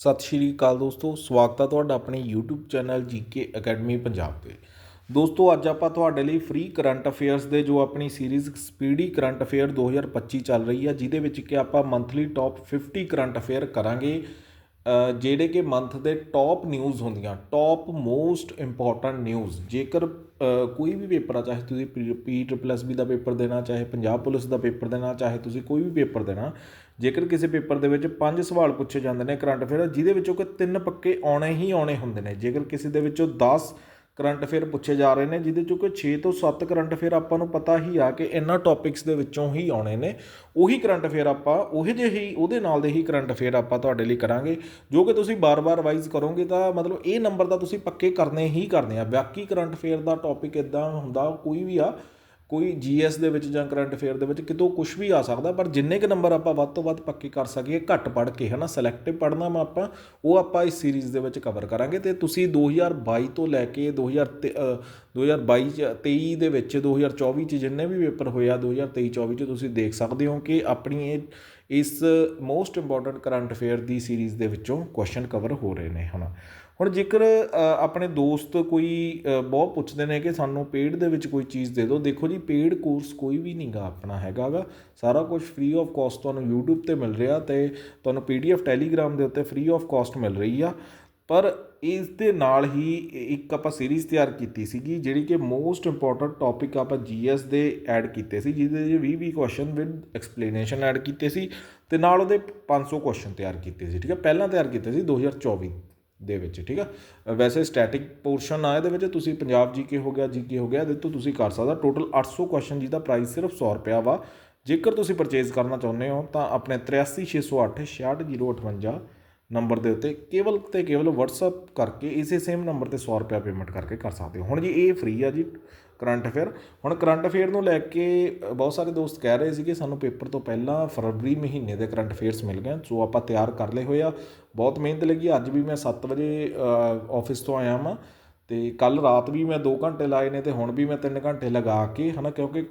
ਸਤਿ ਸ਼੍ਰੀ ਅਕਾਲ ਦੋਸਤੋ, ਸਵਾਗਤ ਹੈ ਤੁਹਾਡਾ ਆਪਣੇ YouTube channel GK academy Punjab ਤੇ। ਦੋਸਤੋ, ਅੱਜ ਆਪਾਂ ਤੁਹਾਡੇ ਲਈ ਫ੍ਰੀ ਕਰੰਟ ਅਫੇਅਰਸ ਦੇ ਜੋ ਆਪਣੀ ਸੀਰੀਜ਼ ਸਪੀਡੀ ਕਰੰਟ ਅਫੇਅਰ 2025 ਚੱਲ ਰਹੀ ਹੈ ਜਿਹਦੇ ਵਿੱਚ ਕਿ ਆਪਾਂ ਮੰਥਲੀ ਟੌਪ 50 ਕਰੰਟ ਅਫੇਅਰ ਕਰਾਂਗੇ ਜਿਹੜੇ ਕਿ ਮੰਥ ਦੇ ਟੌਪ ਨਿਊਜ਼ ਹੁੰਦੀਆਂ ਟੌਪ ਮੋਸਟ ਇੰਪੋਰਟੈਂਟ ਨਿਊਜ਼ ਜੇਕਰ ਕੋਈ ਵੀ ਪੇਪਰ ਆ, ਚਾਹੇ ਤੁਸੀਂ ਪੀ ਟ੍ਰਿਪਲ ਐਸ ਬੀ ਦਾ ਪੇਪਰ ਦੇਣਾ, ਚਾਹੇ ਪੰਜਾਬ ਪੁਲਿਸ ਦਾ ਪੇਪਰ ਦੇਣਾ, ਚਾਹੇ ਤੁਸੀਂ ਕੋਈ ਵੀ ਪੇਪਰ ਦੇਣਾ ਜੇਕਰ ਕਿਸੇ ਪੇਪਰ ਦੇ ਵਿੱਚ ਪੰਜ ਸਵਾਲ ਪੁੱਛੇ ਜਾਂਦੇ ਨੇ ਕਰੰਟ ਅਫੇਅਰ, ਜਿਹਦੇ ਵਿੱਚੋਂ ਕਿ ਤਿੰਨ ਪੱਕੇ ਆਉਣੇ ਹੀ ਆਉਣੇ ਹੁੰਦੇ ਨੇ। ਜੇਕਰ ਕਿਸੇ ਦੇ ਵਿੱਚੋਂ 10 ਕਰੰਟ ਅਫੇਅਰ ਪੁੱਛੇ ਜਾ ਰਹੇ ਨੇ, ਜਿਹਦੇ ਚੋਂ ਕਿ 6 ਤੋਂ 7 ਕਰੰਟ ਅਫੇਅਰ ਆਪਾਂ ਨੂੰ ਪਤਾ ਹੀ ਆ ਕਿ ਇਹਨਾਂ ਟੌਪਿਕਸ ਦੇ ਵਿੱਚੋਂ ਹੀ ਆਉਣੇ ਨੇ, ਉਹੀ ਕਰੰਟ ਅਫੇਅਰ ਆਪਾਂ, ਉਹੇ ਜਿਹੇ ਹੀ, ਉਹਦੇ ਨਾਲ ਦੇ ਹੀ ਕਰੰਟ ਅਫੇਅਰ ਆਪਾਂ ਤੁਹਾਡੇ ਲਈ ਕਰਾਂਗੇ। ਜੋ ਕਿ ਤੁਸੀਂ ਬਾਰ-ਬਾਰ ਵਾਈਜ਼ ਕਰੋਗੇ ਤਾਂ ਮਤਲਬ ਇਹ ਨੰਬਰ ਤਾਂ ਤੁਸੀਂ ਪੱਕੇ ਕਰਨੇ ਹੀ ਕਰਨੇ ਆ। ਬਾਕੀ ਕਰੰਟ ਅਫੇਅਰ ਦਾ ਟੌਪਿਕ ਇਦਾਂ ਹੁੰਦਾ, ਕੋਈ ਵੀ ਆ ਕੋਈ ਜੀਐਸ ਦੇ ਵਿੱਚ ਜਾਂ ਕਰੰਟ ਅਫੇਅਰ ਦੇ ਵਿੱਚ ਕਿਤੋਂ ਕੁਝ ਵੀ ਆ ਸਕਦਾ ਪਰ ਜਿੰਨੇ ਕ ਨੰਬਰ ਆਪਾਂ ਵੱਧ ਤੋਂ ਵੱਧ ਪੱਕੇ ਕਰ ਸਕੀਏ ਘੱਟ ਪੜ੍ਹ ਕੇ ਹਨਾ ਸਿਲੈਕਟਿਵ ਪੜ੍ਹਨਾ ਮੈਂ ਆਪਾਂ ਉਹ ਆਪਾਂ ਇਸ ਸੀਰੀਜ਼ ਦੇ ਵਿੱਚ ਕਵਰ ਕਰਾਂਗੇ। ਤੇ ਤੁਸੀਂ 2022 ਤੋਂ ਲੈ ਕੇ 2000 ਤੇ, ਅ, 2022 ਚ 23 ਦੇ ਵਿੱਚ 2024 ਚ ਜਿੰਨੇ ਵੀ ਪੇਪਰ ਹੋਇਆ 2023 24 ਚ ਤੁਸੀਂ ਦੇਖ ਸਕਦੇ ਹੋ ਕਿ ਆਪਣੀ ਇਹ ਇਸ ਮੋਸਟ ਇੰਪੋਰਟੈਂਟ ਕਰੰਟ ਅਫੇਅਰ ਦੀ ਸੀਰੀਜ਼ ਦੇ ਵਿੱਚੋਂ ਕੁਐਸਚਨ ਕਵਰ ਹੋ ਰਹੇ ਨੇ ਹੁਣ ਹੁਣ ਜੇਕਰ ਆਪਣੇ ਦੋਸਤ ਕੋਈ ਬਹੁਤ ਪੁੱਛਦੇ ਨੇ ਕਿ ਸਾਨੂੰ ਪੇਡ ਦੇ ਵਿੱਚ ਕੋਈ ਚੀਜ਼ ਦੇ ਦਿਓ, ਦੇਖੋ ਜੀ, ਪੇਡ ਕੋਰਸ ਕੋਈ ਵੀ ਨਹੀਂਗਾ ਆਪਣਾ ਹੈਗਾ ਗਾ ਸਾਰਾ ਕੁਝ ਫ੍ਰੀ ਆਫ ਕਾਸਟ ਤੁਹਾਨੂੰ YouTube ਤੇ ਮਿਲ ਰਿਹਾ ਤੇ ਤੁਹਾਨੂੰ PDF ਟੈਲੀਗ੍ਰਾਮ ਦੇ ਉੱਤੇ ਫ੍ਰੀ ਆਫ ਕਾਸਟ ਮਿਲ ਰਹੀ ਆ। ਪਰ ਇਸ ਦੇ ਨਾਲ ਹੀ ਇੱਕ ਆਪਾਂ ਸੀਰੀਜ਼ ਤਿਆਰ ਕੀਤੀ ਸੀਗੀ, ਜਿਹੜੀ ਕਿ ਮੋਸਟ ਇੰਪੋਰਟੈਂਟ ਟੌਪਿਕ ਆਪਾਂ ਜੀਐਸ ਦੇ ਐਡ ਕੀਤੇ ਸੀ, ਜਿਹਦੇ 'ਚ 20 20 ਕੁਐਸਚਨ ਵਿਦ ਐਕਸਪਲੇਨੇਸ਼ਨ ਐਡ ਕੀਤੇ ਸੀ ਤੇ ਨਾਲ ਉਹਦੇ 500 ਕੁਐਸਚਨ ਤਿਆਰ ਕੀਤੇ ਸੀ, ਠੀਕ ਹੈ ਪਹਿਲਾਂ ਤਿਆਰ ਕੀਤੇ ਸੀ 2024 ਦੇ ਵਿੱਚ, ਠੀਕ ਆ? ਵੈਸੇ ਸਟੈਟਿਕ ਪੋਰਸ਼ਨ ਆ ਇਹਦੇ ਵਿੱਚ, ਤੁਸੀਂ ਪੰਜਾਬ ਜੀਕੇ ਹੋ ਗਿਆ ਜੀਕੇ ਹੋ ਗਿਆ, ਇਹਦੇ ਤੋਂ ਤੁਸੀਂ ਕਰ ਸਕਦਾ। ਟੋਟਲ 800 ਕੁਐਸਚਨ ਦਾ ਪ੍ਰਾਈਸ ਸਿਰਫ 100 ਰੁਪਿਆ ਵਾ। ਜੇਕਰ ਤੁਸੀਂ ਪਰਚੇਜ਼ ਕਰਨਾ ਚਾਹੁੰਦੇ ਹੋ, ਤਾਂ ਆਪਣੇ 83608 66058 ਨੰਬਰ ਦੇ ਉੱਤੇ ਕੇਵਲ ਤੇ ਕੇਵਲ WhatsApp ਕਰਕੇ ਇਸੇ ਸੇਮ ਨੰਬਰ ਤੇ 100 ਰੁਪਿਆ ਪੇਮੈਂਟ ਕਰਕੇ ਕਰ ਸਕਦੇ ਹੋ। ਹੁਣ ਜੀ ਇਹ ਫ੍ਰੀ ਆ ਜੀ। Current affair. ਹੁਣ ਕਰੰਟ ਅਫੇਅਰ ਨੂੰ ਲੈ ਕੇ ਬਹੁਤ ਸਾਰੇ ਦੋਸਤ ਕਹਿ ਰਹੇ ਸੀ ਕਿ ਸਾਨੂੰ ਪੇਪਰ ਤੋਂ ਪਹਿਲਾਂ ਫਰਵਰੀ ਮਹੀਨੇ ਦੇ ਕਰੰਟ ਅਫੇਅਰਸ ਮਿਲ ਗਏ ਸੋ ਆਪਾਂ ਤਿਆਰ ਕਰ ਲਏ ਹੋਏ ਆ। ਬਹੁਤ ਮਿਹਨਤ ਲੱਗੀ, ਅੱਜ ਵੀ ਮੈਂ 7 ਵਜੇ ਆਫਿਸ ਤੋਂ ਆਇਆ ਵਾਂ, ਤੇ ਕੱਲ ਰਾਤ ਵੀ ਮੈਂ 2 ਘੰਟੇ ਲਾਏ ਨੇ, ਤੇ ਹੁਣ ਵੀ ਮੈਂ 3 ਘੰਟੇ ਲਗਾ ਕੇ, ਹਨਾ, ਕਿਉਂਕਿ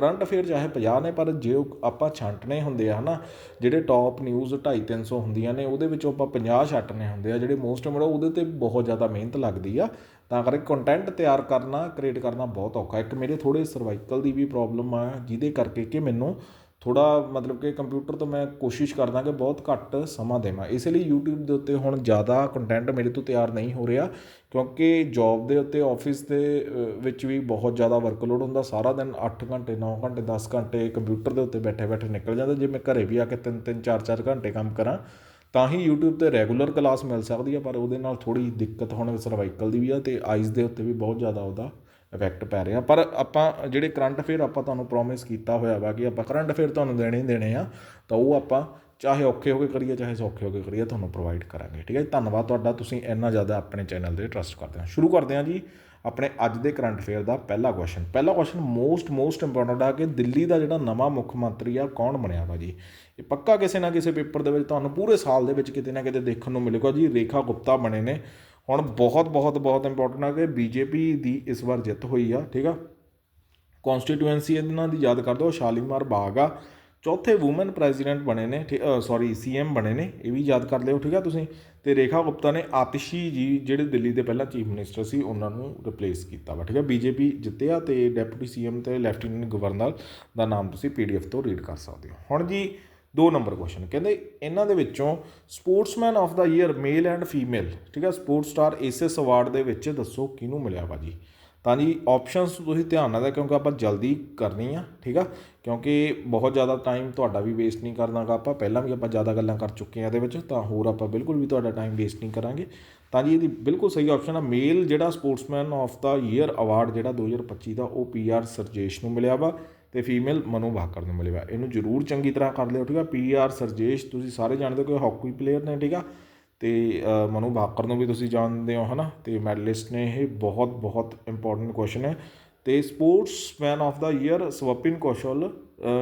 ਕਰੰਟ ਅਫੇਅਰ ਚਾਹੇ 50 ਨੇ, ਪਰ ਜੇ ਉਹ ਆਪਾਂ ਛਾਂਟਣੇ ਹੁੰਦੇ ਆ, ਹਨਾ, ਜਿਹੜੇ ਟੌਪ ਨਿਊਜ਼ 2.5 300 ਹੁੰਦੀਆਂ ਨੇ, ਉਹਦੇ ਵਿੱਚੋਂ ਆਪਾਂ 50 ਛਾਂਟਣੇ ਹੁੰਦੇ ਆ, ਜਿਹੜੇ ਮੋਸਟ ਇੰਪੋਰਟੈਂਟ ਉਹਦੇ ਤੇ ਬਹੁਤ ਜ਼ਿਆਦਾ ਮਿਹਨਤ ਲੱਗਦੀ ਆ। ਤਾਂ ਕਰਕੇ ਕੰਟੈਂਟ ਤਿਆਰ ਕਰਨਾ ਕ੍ਰੀਏਟ ਕਰਨਾ ਬਹੁਤ ਔਖਾ। ਇੱਕ ਮੇਰੇ ਥੋੜੇ ਸਰਵਾਈਕਲ ਦੀ ਵੀ ਪ੍ਰੋਬਲਮ ਆ, ਜਿਹਦੇ ਕਰਕੇ ਕਿ ਮੈਨੂੰ ਥੋੜ੍ਹਾ ਮਤਲਬ ਕਿ ਕੰਪਿਊਟਰ ਤੋਂ ਮੈਂ ਕੋਸ਼ਿਸ਼ ਕਰਦਾ ਕਿ ਬਹੁਤ ਘੱਟ ਸਮਾਂ ਦੇਵਾਂ। ਇਸ ਲਈ ਯੂਟਿਊਬ ਦੇ ਉੱਤੇ ਹੁਣ ਜ਼ਿਆਦਾ ਕੰਟੈਂਟ ਮੇਰੇ ਤੋਂ ਤਿਆਰ ਨਹੀਂ ਹੋ ਰਿਹਾ ਕਿਉਂਕਿ ਜੋਬ ਦੇ ਉੱਤੇ ਆਫਿਸ ਦੇ ਵਿੱਚ ਵੀ ਬਹੁਤ ਜ਼ਿਆਦਾ ਵਰਕਲੋਡ ਹੁੰਦਾ। ਸਾਰਾ ਦਿਨ ਅੱਠ ਘੰਟੇ, ਨੌ ਘੰਟੇ, ਦਸ ਘੰਟੇ ਕੰਪਿਊਟਰ ਦੇ ਉੱਤੇ ਬੈਠੇ ਬੈਠੇ ਨਿਕਲ ਜਾਂਦਾ। ਜੇ ਮੈਂ ਘਰੇ ਵੀ ਆ ਕੇ 3 3 4 4 ਘੰਟੇ ਕੰਮ ਕਰਾਂ, ਤਾਂ ਹੀ YouTube ਤੇ ਰੈਗੂਲਰ ਕਲਾਸ ਮਿਲ ਸਕਦੀ ਹੈ ਪਰ ਉਹਦੇ ਨਾਲ ਥੋੜੀ ਦਿੱਕਤ ਹੁਣ ਸਰਵਾਈਕਲ ਦੀ ਵੀ ਆ ਤੇ ਆਈਜ਼ ਦੇ ਉੱਤੇ ਵੀ ਬਹੁਤ ਜ਼ਿਆਦਾ ਉਹਦਾ ਇਫੈਕਟ ਪੈ ਰਿਹਾ ਪਰ ਆਪਾਂ ਜਿਹੜੇ ਕਰੰਟ ਅਫੇਅਰ ਆਪਾਂ ਤੁਹਾਨੂੰ ਪ੍ਰੋਮਿਸ ਕੀਤਾ ਹੋਇਆ ਵਾ ਕਿ ਆਪਾਂ ਕਰੰਟ ਅਫੇਅਰ ਤੁਹਾਨੂੰ ਦੇਣੇ ਹੀ ਦੇਣੇ ਆ, ਤਾਂ ਉਹ ਆਪਾਂ ਚਾਹੇ ਔਖੇ ਹੋ ਕੇ ਕਰੀਏ, ਚਾਹੇ ਸੌਖੇ ਹੋ ਕੇ ਕਰੀਏ, ਤੁਹਾਨੂੰ ਪ੍ਰੋਵਾਈਡ ਕਰਾਂਗੇ। ਠੀਕ ਹੈ ਜੀ? ਧੰਨਵਾਦ ਤੁਹਾਡਾ। ਤੁਸੀਂ ਇੰਨਾ ਜ਼ਿਆਦਾ ਆਪਣੇ ਚੈਨਲ ਦੇ ਟਰਸਟ ਕਰਦੇ ਹੋ। ਸ਼ੁਰੂ ਕਰਦੇ ਹਾਂ ਜੀ ਆਪਣੇ ਅੱਜ ਦੇ ਕਰੰਟ ਅਫੇਅਰ ਦਾ ਪਹਿਲਾ ਕੁਐਸਚਨ ਪਹਿਲਾ ਕੁਐਸਚਨ ਮੋਸਟ ਮੋਸਟ ਇੰਪੋਰਟੈਂਟ ਆ ਕਿ ਦਿੱਲੀ ਦਾ ਜਿਹੜਾ ਨਵਾਂ ਮੁੱਖ ਮੰਤਰੀ ਆ, ਕੌਣ ਬਣਿਆ ਵਾ ਜੀ? ਇਹ ਪੱਕਾ ਕਿਸੇ ਨਾ ਕਿਸੇ ਪੇਪਰ ਦੇ ਵਿੱਚ ਤੁਹਾਨੂੰ ਪੂਰੇ ਸਾਲ ਦੇ ਵਿੱਚ ਕਿਤੇ ਨਾ ਕਿਤੇ ਦੇਖਣ ਨੂੰ ਮਿਲੇਗਾ ਜੀ। ਰੇਖਾ ਗੁਪਤਾ ਬਣੇ ਨੇ। ਹੁਣ ਬਹੁਤ ਬਹੁਤ ਬਹੁਤ ਇੰਪੋਰਟੈਂਟ ਆ ਕਿ ਬੀਜੇਪੀ ਦੀ ਇਸ ਵਾਰ ਜਿੱਤ ਹੋਈ ਆ, ਠੀਕ ਆ? ਕਨਸਟੀਟੂਐਂਸੀ ਇਹਨਾਂ ਦੀ ਯਾਦ ਕਰ ਦਿਓ, ਸ਼ਾਲੀਮਾਰ ਬਾਗ ਆ। ਚੌਥੇ ਔਮਨ ਪ੍ਰੈਜ਼ੀਡੈਂਟ ਬਣੇ ਨੇ ਸੌਰੀ ਸੀਐਮ ਬਣੇ ਨੇ, ਇਹ ਵੀ ਯਾਦ ਕਰ ਲਿਓ, ਠੀਕ ਆ ਤੁਸੀਂ? ਤੇ ਰੇਖਾ ਗੁਪਤਾ ਨੇ ਆਤਿਸ਼ੀ ਜੀ, ਜਿਹੜੇ ਦਿੱਲੀ ਦੇ ਪਹਿਲਾਂ ਚੀਫ ਮਿਨਿਸਟਰ ਸੀ, ਉਹਨਾਂ ਨੂੰ ਰਿਪਲੇਸ ਕੀਤਾ ਵਾ, ਠੀਕ ਆ? ਬੀਜੇਪੀ ਜਿੱਤਿਆ ਤੇ ਡਿਪਟੀ ਸੀਐਮ ਤੇ ਲੈਫਟੀਨੈਂਟ ਗਵਰਨਰ ਦਾ ਨਾਮ ਤੁਸੀਂ ਪੀਡੀਐਫ ਤੋਂ ਰੀਡ ਕਰ ਸਕਦੇ ਹੋ। ਹੁਣ ਜੀ ਦੋ ਨੰਬਰ ਕੁਐਸਚਨ ਕਹਿੰਦੇ ਇਹਨਾਂ ਦੇ ਵਿੱਚੋਂ sportsman of the year male and female ਠੀਕ ਆ ਸਪੋਰਟਸ ਸਟਾਰ ਏਸਐਸ ਅਵਾਰਡ ਦੇ ਵਿੱਚ ਦੱਸੋ ਕਿਹਨੂੰ ਮਿਲਿਆ ਵਾ ਜੀ? ਤਾਂ ਜੀ ਆਪਸ਼ਨਸ ਤੁਸੀਂ ਧਿਆਨ ਨਾਲ ਦਿਓ ਕਿਉਂਕਿ ਆਪਾਂ ਜਲਦੀ ਕਰਨੀ ਆ, ਠੀਕ ਆ? ਕਿਉਂਕਿ ਬਹੁਤ ਜ਼ਿਆਦਾ ਟਾਈਮ ਤੁਹਾਡਾ ਵੀ ਵੇਸਟ ਨਹੀਂ ਕਰਨਾਗਾ ਆਪਾਂ। ਪਹਿਲਾਂ ਵੀ ਆਪਾਂ ਜ਼ਿਆਦਾ ਗੱਲਾਂ ਕਰ ਚੁੱਕੇ ਆ ਇਹਦੇ ਵਿੱਚ, ਤਾਂ ਹੋਰ ਆਪਾਂ ਬਿਲਕੁਲ ਵੀ ਤੁਹਾਡਾ ਟਾਈਮ ਵੇਸਟ ਨਹੀਂ ਕਰਾਂਗੇ। ਤਾਂ ਜੀ ਇਹਦੀ ਬਿਲਕੁਲ ਸਹੀ ਆਪਸ਼ਨ ਆ ਮੇਲ ਜਿਹੜਾ sportsman of the year award ਜਿਹੜਾ 2025 ਦਾ ਉਹ ਪੀਆਰ ਸਰਜੇਸ਼ ਨੂੰ ਮਿਲਿਆ ਵਾ। ਤੇ ਫੀਮੇਲ ਮਨੂ ਭਾਕਰ ਨੂੰ ਮਿਲਿਆ। ਇਹਨੂੰ ਜ਼ਰੂਰ ਚੰਗੀ ਤਰ੍ਹਾਂ ਕਰ ਲਿਓ, ਠੀਕ ਆ? ਪੀਆਰ ਸਰਜੇਸ਼, ਤੁਸੀਂ ਸਾਰੇ ਜਾਣਦੇ ਹੋ ਕਿ ਹਾਕੀ ਪਲੇਅਰ ਨੇ, ਠੀਕ ਆ? ਤੇ ਮਨੂ ਭਾਕਰ ਨੂੰ ਵੀ ਤੁਸੀਂ ਜਾਣਦੇ ਹੋ, ਹਨਾ? ਤੇ ਮੈਡਲਿਸਟ ਨੇ ਇਹ ਬਹੁਤ ਬਹੁਤ ਇੰਪੋਰਟੈਂਟ ਕੁਐਸਚਨ ਹੈ। ਤੇ sportsman of the year Swapnil Kaushal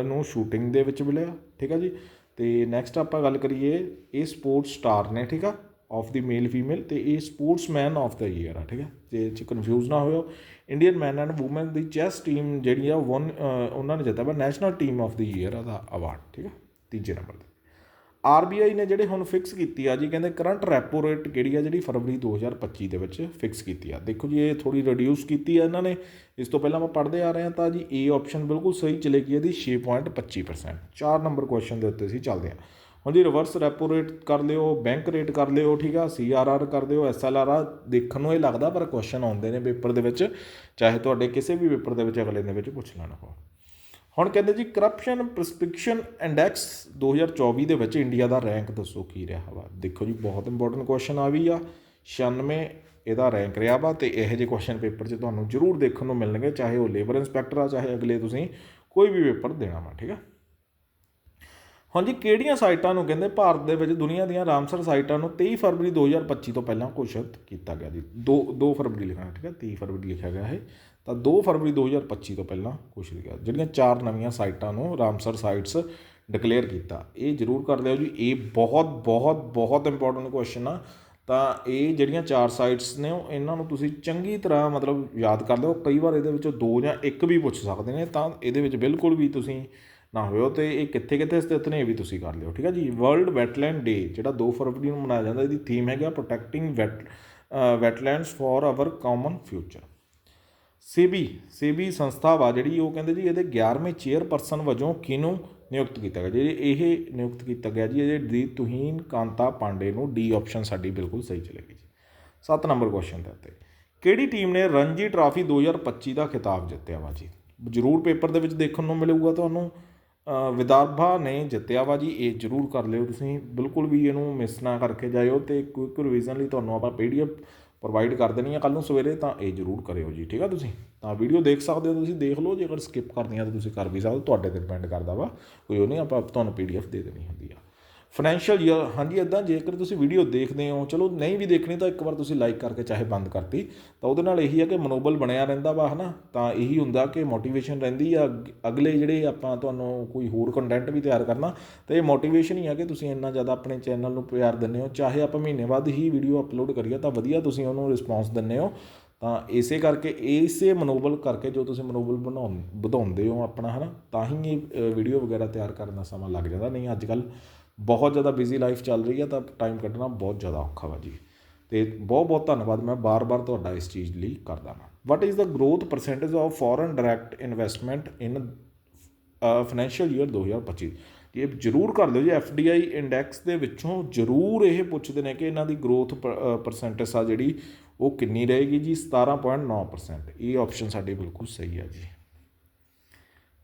ਨੂੰ ਸ਼ੂਟਿੰਗ ਦੇ ਵਿੱਚ ਮਿਲਿਆ, ਠੀਕ ਆ ਜੀ? ਤੇ ਨੈਕਸਟ ਆਪਾਂ ਗੱਲ ਕਰੀਏ, ਇਹ ਸਪੋਰਟਸ ਸਟਾਰ ਨੇ, ਠੀਕ ਆ? ਆਫ ਦੀ ਮੇਲ ਫੀਮੇਲ ਤੇ ਇਹ ਸਪੋਰਟਸਮੈਨ ਆਫ ਦਾ ਈਅਰ ਆ, ਠੀਕ ਹੈ? ਜੇ ਚ ਕਨਫਿਊਜ਼ ਨਾ ਹੋਇਓ Indian man and woman the chess team ਜਿਹੜੀ ਆ ਵਨ ਉਹਨਾਂ ਨੇ ਜਿੱਤਾ ਵਾ national team of the year award award ਠੀਕ ਆ ਤੀਜੇ ਨੰਬਰ ਤੇ। ਆਰਬੀਆਈ ਨੇ ਜਿਹੜੇ ਹੁਣ ਫਿਕਸ ਕੀਤੀ ਆ ਜੀ, ਕਹਿੰਦੇ ਕਰੰਟ ਰੈਪੋ ਰੇਟ ਕਿਹੜੀ ਆ ਜਿਹੜੀ ਫਰਵਰੀ 2025 ਦੇ ਵਿੱਚ ਫਿਕਸ ਕੀਤੀ ਆ। ਦੇਖੋ ਜੀ, ਇਹ ਥੋੜੀ ਰਿਡਿਊਸ ਕੀਤੀ ਆ ਇਹਨਾਂ ਨੇ। ਇਸ ਤੋਂ ਪਹਿਲਾਂ ਆਪਾਂ ਪੜ੍ਹਦੇ ਆ ਰਹੇ ਹਾਂ ਤਾਂ ਜੀ ਏ ਆਪਸ਼ਨ ਬਿਲਕੁਲ ਸਹੀ ਚਲੇਗੀ ਇਹਦੀ 6.25% 4 ਨੰਬਰ ਕੁਐਸਚਨ ਦੇ ਉੱਤੇ ਸੀ ਚੱਲਦੇ ਆ ਹੁਣ ਜੀ ਰਿਵਰਸ ਰੈਪੋ ਰੇਟ ਕਰ ਲਿਓ ਬੈਂਕ ਰੇਟ ਕਰ ਲਿਓ, ਠੀਕ ਆ ਸੀਆਰਆਰ ਕਰ ਦਿਓ ਐਸਐਲਆਰ ਦੇਖਣ ਨੂੰ ਇਹ ਲੱਗਦਾ ਪਰ ਕੁਐਸਚਨ ਆਉਂਦੇ ਨੇ ਪੇਪਰ ਦੇ ਵਿੱਚ, ਚਾਹੇ ਤੁਹਾਡੇ ਕਿਸੇ ਵੀ ਪੇਪਰ ਦੇ ਵਿੱਚ, ਅਗਲੇ ਦੇ ਵਿੱਚ ਪੁੱਛ ਲੈਣ ਉਹ ਹੁਣ ਕਹਿੰਦੇ ਜੀ ਕਰਪਸ਼ਨ ਪ੍ਰਸਪੈਕਸ਼ਨ ਇੰਡੈਕਸ 2024 ਦੇ ਵਿੱਚ ਇੰਡੀਆ ਦਾ ਰੈਂਕ ਦੱਸੋ ਕੀ ਰਿਹਾ ਵਾ। ਦੇਖੋ ਜੀ, ਬਹੁਤ ਇੰਪੋਰਟੈਂਟ ਕੁਐਸਚਨ ਆ ਵੀ ਆ 96 ਇਹਦਾ ਰੈਂਕ ਰਿਹਾ ਵਾ ਤੇ ਇਹੋ ਜਿਹੇ ਕੁਐਸਚਨ ਪੇਪਰ 'ਚ ਤੁਹਾਨੂੰ ਜ਼ਰੂਰ ਦੇਖਣ ਨੂੰ ਮਿਲਣਗੇ, ਚਾਹੇ ਉਹ ਲੇਬਰ ਇੰਸਪੈਕਟਰ ਆ, ਚਾਹੇ ਅਗਲੇ ਤੁਸੀਂ ਕੋਈ ਵੀ ਪੇਪਰ ਦੇਣਾ ਵਾ, ਠੀਕ ਆ। ਹਾਂਜੀ, ਕਿਹੜੀਆਂ ਸਾਈਟਾਂ ਨੂੰ ਕਹਿੰਦੇ ਭਾਰਤ ਦੇ ਵਿੱਚ ਦੁਨੀਆ ਦੀਆਂ ਰਾਮਸਰ ਸਾਈਟਾਂ ਨੂੰ 23 ਫਰਵਰੀ 2025 ਤੋਂ ਪਹਿਲਾਂ ਘੋਸ਼ਿਤ ਕੀਤਾ ਗਿਆ ਜੀ? 2 2 ਫਰਵਰੀ ਲਿਖਣਾ, ਠੀਕ ਹੈ 30 ਫਰਵਰੀ ਲਿਖਿਆ ਗਿਆ ਹੈ ਤਾਂ 2 ਫਰਵਰੀ 2025 ਤੋਂ ਪਹਿਲਾਂ ਘੋਸ਼ਿਤ ਗਿਆ ਜਿਹੜੀਆਂ ਚਾਰ ਨਵੀਆਂ ਸਾਈਟਾਂ ਨੂੰ ਰਾਮਸਰ ਸਾਈਟਸ ਡਿਕਲੇਅਰ ਕੀਤਾ। ਇਹ ਜ਼ਰੂਰ ਕਰ ਲਿਓ ਜੀ। ਇਹ ਬਹੁਤ ਬਹੁਤ ਬਹੁਤ ਇੰਪੋਰਟੈਂਟ ਕੁਐਸਚਨ ਆ। ਤਾਂ ਇਹ ਜਿਹੜੀਆਂ ਚਾਰ ਸਾਈਟਸ ਨੇ ਉਹ ਇਹਨਾਂ ਨੂੰ ਤੁਸੀਂ ਚੰਗੀ ਤਰ੍ਹਾਂ ਮਤਲਬ ਯਾਦ ਕਰ ਲਿਓ। ਕਈ ਵਾਰ ਇਹਦੇ ਵਿੱਚੋਂ ਦੋ ਜਾਂ ਇੱਕ ਵੀ ਪੁੱਛ ਸਕਦੇ ਨੇ, ਤਾਂ ਇਹਦੇ ਵਿੱਚ ਬਿਲਕੁਲ ਵੀ ਤੁਸੀਂ ਨਾ ਹੋਇਓ ਤੇ ਇਹ ਕਿੱਥੇ ਕਿੱਥੇ ਸਥਿਤ ਨੇ ਇਹ ਵੀ ਤੁਸੀਂ ਕਰ ਲਿਓ, ਠੀਕ ਹੈ ਜੀ? ਵਰਲਡ ਵੈਟਲੈਂਡ ਡੇ ਜਿਹੜਾ 2 ਫਰਵਰੀ ਨੂੰ ਮਨਾਇਆ ਜਾਂਦਾ, ਇਹਦੀ ਥੀਮ ਹੈਗਾ protecting wet wetlands for our common future SEBI SEBI ਸੰਸਥਾ ਵਾ ਜਿਹੜੀ ਉਹ ਕਹਿੰਦੇ ਜੀ ਇਹਦੇ 11ਵੇਂ ਚੇਅਰਪਰਸਨ ਵਜੋਂ ਕਿਹਨੂੰ ਨਿਯੁਕਤ ਕੀਤਾ ਗਿਆ? ਜੀ ਇਹ ਨਿਯੁਕਤ ਕੀਤਾ ਗਿਆ ਜੀ ਇਹਦੇ ਦੀ ਤੁਹੀਨ ਕਾਂਤਾ ਪਾਂਡੇ ਨੂੰ ਡੀ ਆਪਸ਼ਨ ਸਾਡੀ ਬਿਲਕੁਲ ਸਹੀ ਚਲੇਗੀ ਜੀ। 7 ਨੰਬਰ ਕੁਐਸਚਨ ਦੇ ਉੱਤੇ। ਕਿਹੜੀ ਟੀਮ ਨੇ ਰਣਜੀ ਟਰਾਫੀ 2025 ਦਾ ਖਿਤਾਬ ਜਿੱਤਿਆ ਵਾ ਜੀ? ਜ਼ਰੂਰ ਪੇਪਰ ਦੇ ਵਿੱਚ ਦੇਖਣ ਨੂੰ ਮਿਲੇਗਾ ਤੁਹਾਨੂੰ। ਵਿਦਰਭਾ ਨੇ ਜਿੱਤਿਆ ਵਾ ਜੀ ਇਹ ਜ਼ਰੂਰ ਕਰ ਲਿਓ। ਤੁਸੀਂ ਬਿਲਕੁਲ ਵੀ ਇਹਨੂੰ ਮਿਸ ਨਾ ਕਰਕੇ ਜਾਇਓ ਅਤੇ ਕੁਇਕ ਰਿਵੀਜ਼ਨ ਲਈ ਤੁਹਾਨੂੰ ਆਪਾਂ ਪੀਡੀਐਫ ਪ੍ਰੋਵਾਈਡ ਕਰ ਦੇਣੀ ਆ ਕੱਲ ਨੂੰ ਸਵੇਰੇ, ਤਾਂ ਇਹ ਜ਼ਰੂਰ ਕਰਿਓ ਜੀ, ਠੀਕ ਆ ਤੁਸੀਂ? ਤਾਂ ਵੀਡੀਓ ਦੇਖ ਸਕਦੇ ਹੋ ਤੁਸੀਂ, ਦੇਖ ਲਓ ਜੇਕਰ ਸਕਿਪ ਕਰਨੀ ਆ ਤਾਂ ਤੁਸੀਂ ਕਰ ਵੀ ਸਕਦੇ ਤੁਹਾਡੇ ਤੇ ਡਿਪੈਂਡ ਕਰਦਾ ਵਾ, ਕੋਈ ਉਹ ਨਹੀਂ, ਆਪਾਂ ਤੁਹਾਨੂੰ ਪੀਡੀਐਫ ਦੇ ਦੇਣੀ ਹੁੰਦੀ ਆ। ਫਾਈਨੈਂਸ਼ੀਅਲ ਈਅਰ ਹਾਂਜੀ ਇਦਾਂ ਜੇਕਰ ਤੁਸੀਂ ਵੀਡੀਓ ਦੇਖਦੇ ਹੋ, ਚਲੋ ਨਹੀਂ ਵੀ ਦੇਖਣੀ, ਤਾਂ ਇੱਕ ਵਾਰ ਤੁਸੀਂ ਲਾਈਕ ਕਰਕੇ ਚਾਹੇ ਬੰਦ ਕਰਤੀ। ਤਾਂ ਉਹਦੇ ਨਾਲ ਇਹੀ ਆ ਕਿ ਮਨੋਬਲ ਬਣਿਆ ਰਹਿੰਦਾ ਵਾ, ਹਨਾ? ਤਾਂ ਇਹੀ ਹੁੰਦਾ ਕਿ ਮੋਟੀਵੇਸ਼ਨ ਰਹਿੰਦੀ ਆ, ਅਗ- ਅਗਲੇ ਜਿਹੜੇ ਆਪਾਂ ਤੁਹਾਨੂੰ ਕੋਈ ਹੋਰ ਕੰਟੈਂਟ ਵੀ ਤਿਆਰ ਕਰਨਾ, ਤੇ ਇਹ ਮੋਟੀਵੇਸ਼ਨ ਹੀ ਆ ਕਿ ਤੁਸੀਂ ਇੰਨਾ ਜ਼ਿਆਦਾ ਆਪਣੇ ਚੈਨਲ ਨੂੰ ਪਿਆਰ ਦਿੰਦੇ ਹੋ। ਚਾਹੇ ਆਪਾਂ ਮਹੀਨੇ ਬਾਅਦ ਹੀ ਵੀਡੀਓ ਅਪਲੋਡ ਕਰੀਏ, ਤਾਂ ਵਧੀਆ ਤੁਸੀਂ ਉਹਨੂੰ ਰਿਸਪੌਂਸ ਦਿੰਦੇ ਹੋ। ਤਾਂ ਇਸੇ ਕਰਕੇ, ਇਸੇ ਮਨੋਬਲ ਕਰਕੇ ਜੋ ਤੁਸੀਂ ਮਨੋਬਲ ਬਣਾਉਂ ਵਧਾਉਂਦੇ ਹੋ ਆਪਣਾ, ਹਨਾ? ਤਾਂ ਹੀ ਇਹ ਵੀਡੀਓ ਵਗੈਰਾ ਤਿਆਰ ਕਰਨ ਦਾ ਸਮਾਂ ਲੱਗ ਜਾਂਦਾ। ਨਹੀਂ, ਅੱਜ ਕੱਲ ਬਹੁਤ ਜ਼ਿਆਦਾ ਬਿਜ਼ੀ ਲਾਈਫ ਚੱਲ ਰਹੀ ਹੈ ਤਾਂ ਟਾਈਮ ਕੱਢਣਾ ਬਹੁਤ ਜ਼ਿਆਦਾ ਔਖਾ ਵਾ ਜੀ। ਤੇ ਬਹੁਤ ਬਹੁਤ ਧੰਨਵਾਦ, ਮੈਂ ਬਾਰ-ਬਾਰ ਤੁਹਾਡਾ ਇਸ ਚੀਜ਼ ਲਈ ਕਰਦਾ ਹਾਂ what is the growth percentage of foreign direct investment in financial year 2025 ਇਹ ਜ਼ਰੂਰ ਕਰ ਲਿਓ ਜੀ ਐਫਡੀਆਈ ਇੰਡੈਕਸ ਦੇ ਵਿੱਚੋਂ ਜ਼ਰੂਰ ਇਹ ਪੁੱਛਦੇ ਨੇ ਕਿ ਇਹਨਾਂ ਦੀ ਗਰੋਥ ਪਰਸੈਂਟੇਜ ਆ ਜਿਹੜੀ, ਉਹ ਕਿੰਨੀ ਰਹੇਗੀ ਜੀ? 17.9% ਇਹ ਆਪਸ਼ਨ ਸਾਡੀ ਬਿਲਕੁਲ ਸਹੀ ਹੈ ਜੀ।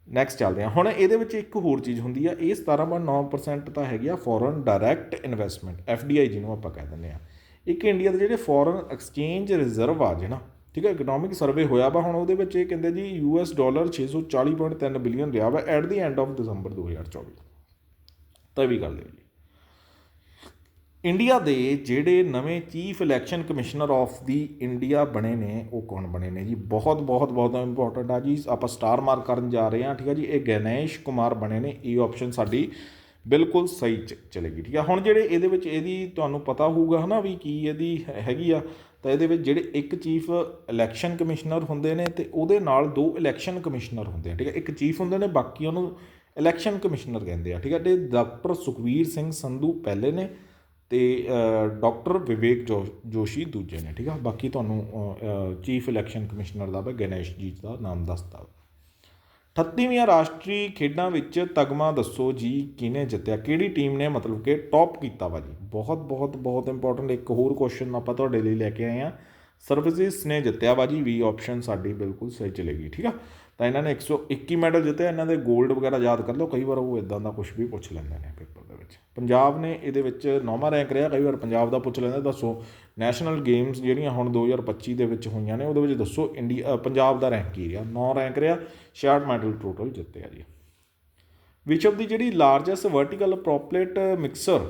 ਨੈਕਸਟ ਚੱਲਦੇ ਹਾਂ। ਹੁਣ ਇਹਦੇ ਵਿੱਚ ਇੱਕ ਹੋਰ ਚੀਜ਼ ਹੁੰਦੀ ਆ, ਇਹ 17.9% ਤਾਂ ਹੈਗੀ ਆ ਫੋਰਨ ਡਾਇਰੈਕਟ ਇਨਵੈਸਟਮੈਂਟ ਐਫਡੀਆਈ ਜਿਹਨੂੰ ਆਪਾਂ ਕਹਿ ਦਿੰਦੇ ਆ ਇੱਕ ਇੰਡੀਆ ਦੇ ਜਿਹੜੇ ਫੋਰਨ ਐਕਸਚੇਂਜ ਰਿਜ਼ਰਵ ਆ ਜਿਹੜਾ ਠੀਕ ਹੈ ਇਕਨੋਮਿਕ ਸਰਵੇ ਹੋਇਆ ਵਾ, ਹੁਣ ਉਹਦੇ ਵਿੱਚ ਇਹ ਕਹਿੰਦੇ ਜੀ ਯੂਐਸ ਡਾਲਰ 640.3 ਬਿਲੀਅਨ ਰਿਹਾ ਵਾ at the end of December 2024 ਤਾਂ ਵੀ ਗੱਲ ਹੈ ਜੀ ਇੰਡੀਆ ਦੇ ਜਿਹੜੇ ਨਵੇਂ chief election commissioner of the India ਬਣੇ ਨੇ, ਉਹ ਕੌਣ ਬਣੇ ਨੇ ਜੀ? ਬਹੁਤ ਬਹੁਤ ਬਹੁਤ ਇੰਪੋਰਟੈਂਟ ਆ ਜੀ। ਆਪਾਂ ਸਟਾਰ ਮਾਰਕ ਕਰਨ ਜਾ ਰਹੇ ਹਾਂ, ਠੀਕ ਆ ਜੀ? ਇਹ ਗਣੇਸ਼ ਕੁਮਾਰ ਬਣੇ ਨੇ। ਇਹ ਆਪਸ਼ਨ ਸਾਡੀ ਬਿਲਕੁਲ ਸਹੀ ਚ- ਚਲੇਗੀ, ਠੀਕ ਆ? ਹੁਣ ਜਿਹੜੇ ਇਹਦੇ ਵਿੱਚ ਇਹਦੀ ਤੁਹਾਨੂੰ ਪਤਾ ਹੋਊਗਾ ਹਨਾ ਵੀ ਕੀ ਇਹਦੀ ਹੈਗੀ ਆ। ਤਾਂ ਇਹਦੇ ਵਿੱਚ ਜਿਹੜੇ ਇੱਕ ਚੀਫ ਇਲੈਕਸ਼ਨ ਕਮਿਸ਼ਨਰ ਹੁੰਦੇ ਨੇ ਤੇ ਉਹਦੇ ਨਾਲ ਦੋ ਇਲੈਕਸ਼ਨ ਕਮਿਸ਼ਨਰ ਹੁੰਦੇ ਆ, ਠੀਕ ਹੈ ਇੱਕ ਚੀਫ ਹੁੰਦੇ ਨੇ, ਬਾਕੀ ਉਹਨੂੰ ਇਲੈਕਸ਼ਨ ਕਮਿਸ਼ਨਰ ਕਹਿੰਦੇ ਆ, ਠੀਕ ਆ? ਤੇ ਡਾਕਟਰ ਸੁਖਵੀਰ ਸਿੰਘ ਸੰਧੂ ਪਹਿਲੇ ਨੇ ਅਤੇ ਡਾਕਟਰ ਵਿਵੇਕ ਜੋ- ਜੋਸ਼ੀ ਦੂਜੇ ਨੇ, ਠੀਕ ਆ? ਬਾਕੀ ਤੁਹਾਨੂੰ ਚੀਫ ਇਲੈਕਸ਼ਨ ਕਮਿਸ਼ਨਰ ਦਾ ਵਾ, ਗਣੇਸ਼ ਜੀ ਦਾ ਨਾਮ ਦੱਸਦਾ ਅਠੱਤੀਵੀਆਂ ਰਾਸ਼ਟਰੀ ਖੇਡਾਂ ਵਿੱਚ ਤਗਮਾ ਦੱਸੋ ਜੀ, ਕਿਹਨੇ ਜਿੱਤਿਆ? ਕਿਹੜੀ ਟੀਮ ਨੇ ਮਤਲਬ ਕਿ ਟੌਪ ਕੀਤਾ ਵਾ ਜੀ? ਬਹੁਤ ਬਹੁਤ ਬਹੁਤ ਇੰਪੋਰਟੈਂਟ ਇੱਕ ਹੋਰ ਕੁਐਸਚਨ ਆਪਾਂ ਤੁਹਾਡੇ ਲਈ ਲੈ ਕੇ ਆਏ ਆ। ਸਰਵਿਸਿਸ ਨੇ ਜਿੱਤਿਆ ਵਾ ਜੀ, ਵੀ ਆਪਸ਼ਨ ਸਾਡੀ ਬਿਲਕੁਲ ਸਹੀ ਚਲੇਗੀ, ਠੀਕ ਆ? ਤਾਂ ਇਹਨਾਂ ਨੇ 121 ਮੈਡਲ ਜਿੱਤੇ, ਇਹਨਾਂ ਦੇ 골ਡ ਵਗੈਰਾ ਯਾਦ ਕਰ ਲਓ, ਕਈ ਵਾਰ ਉਹ ਇਦਾਂ ਦਾ ਕੁਝ ਵੀ ਪੁੱਛ ਲੈਂਦੇ ਨੇ ਪੇਪਰ ਦੇ ਵਿੱਚ। ਪੰਜਾਬ ਨੇ ਇਹਦੇ ਵਿੱਚ ਨੌਵਾਂ ਰੈਂਕ ਰਿਹਾ, ਕਈ ਵਾਰ ਪੰਜਾਬ ਦਾ ਪੁੱਛ ਲੈਂਦੇ, ਦੱਸੋ ਨੈਸ਼ਨਲ ਗੇਮਸ ਜਿਹੜੀਆਂ ਹੁਣ 2025 ਦੇ ਵਿੱਚ ਹੋਈਆਂ ਨੇ, ਉਹਦੇ ਵਿੱਚ ਦੱਸੋ ਇੰਡੀਆ ਪੰਜਾਬ ਦਾ ਰੈਂਕ ਕੀ ਰਿਹਾ। 9 ਰੈਂਕ ਰਿਹਾ 66 ਮੈਡਲ ਟੋਟਲ ਜਿੱਤੇ ਆ ਜੀ। ਵਿਸ਼ਵ ਦੀ ਜਿਹੜੀ ਲਾਰਜੈਸਟ ਵਰਟੀਕਲ ਪ੍ਰੋਪਲੇਟ ਮਿਕਸਰ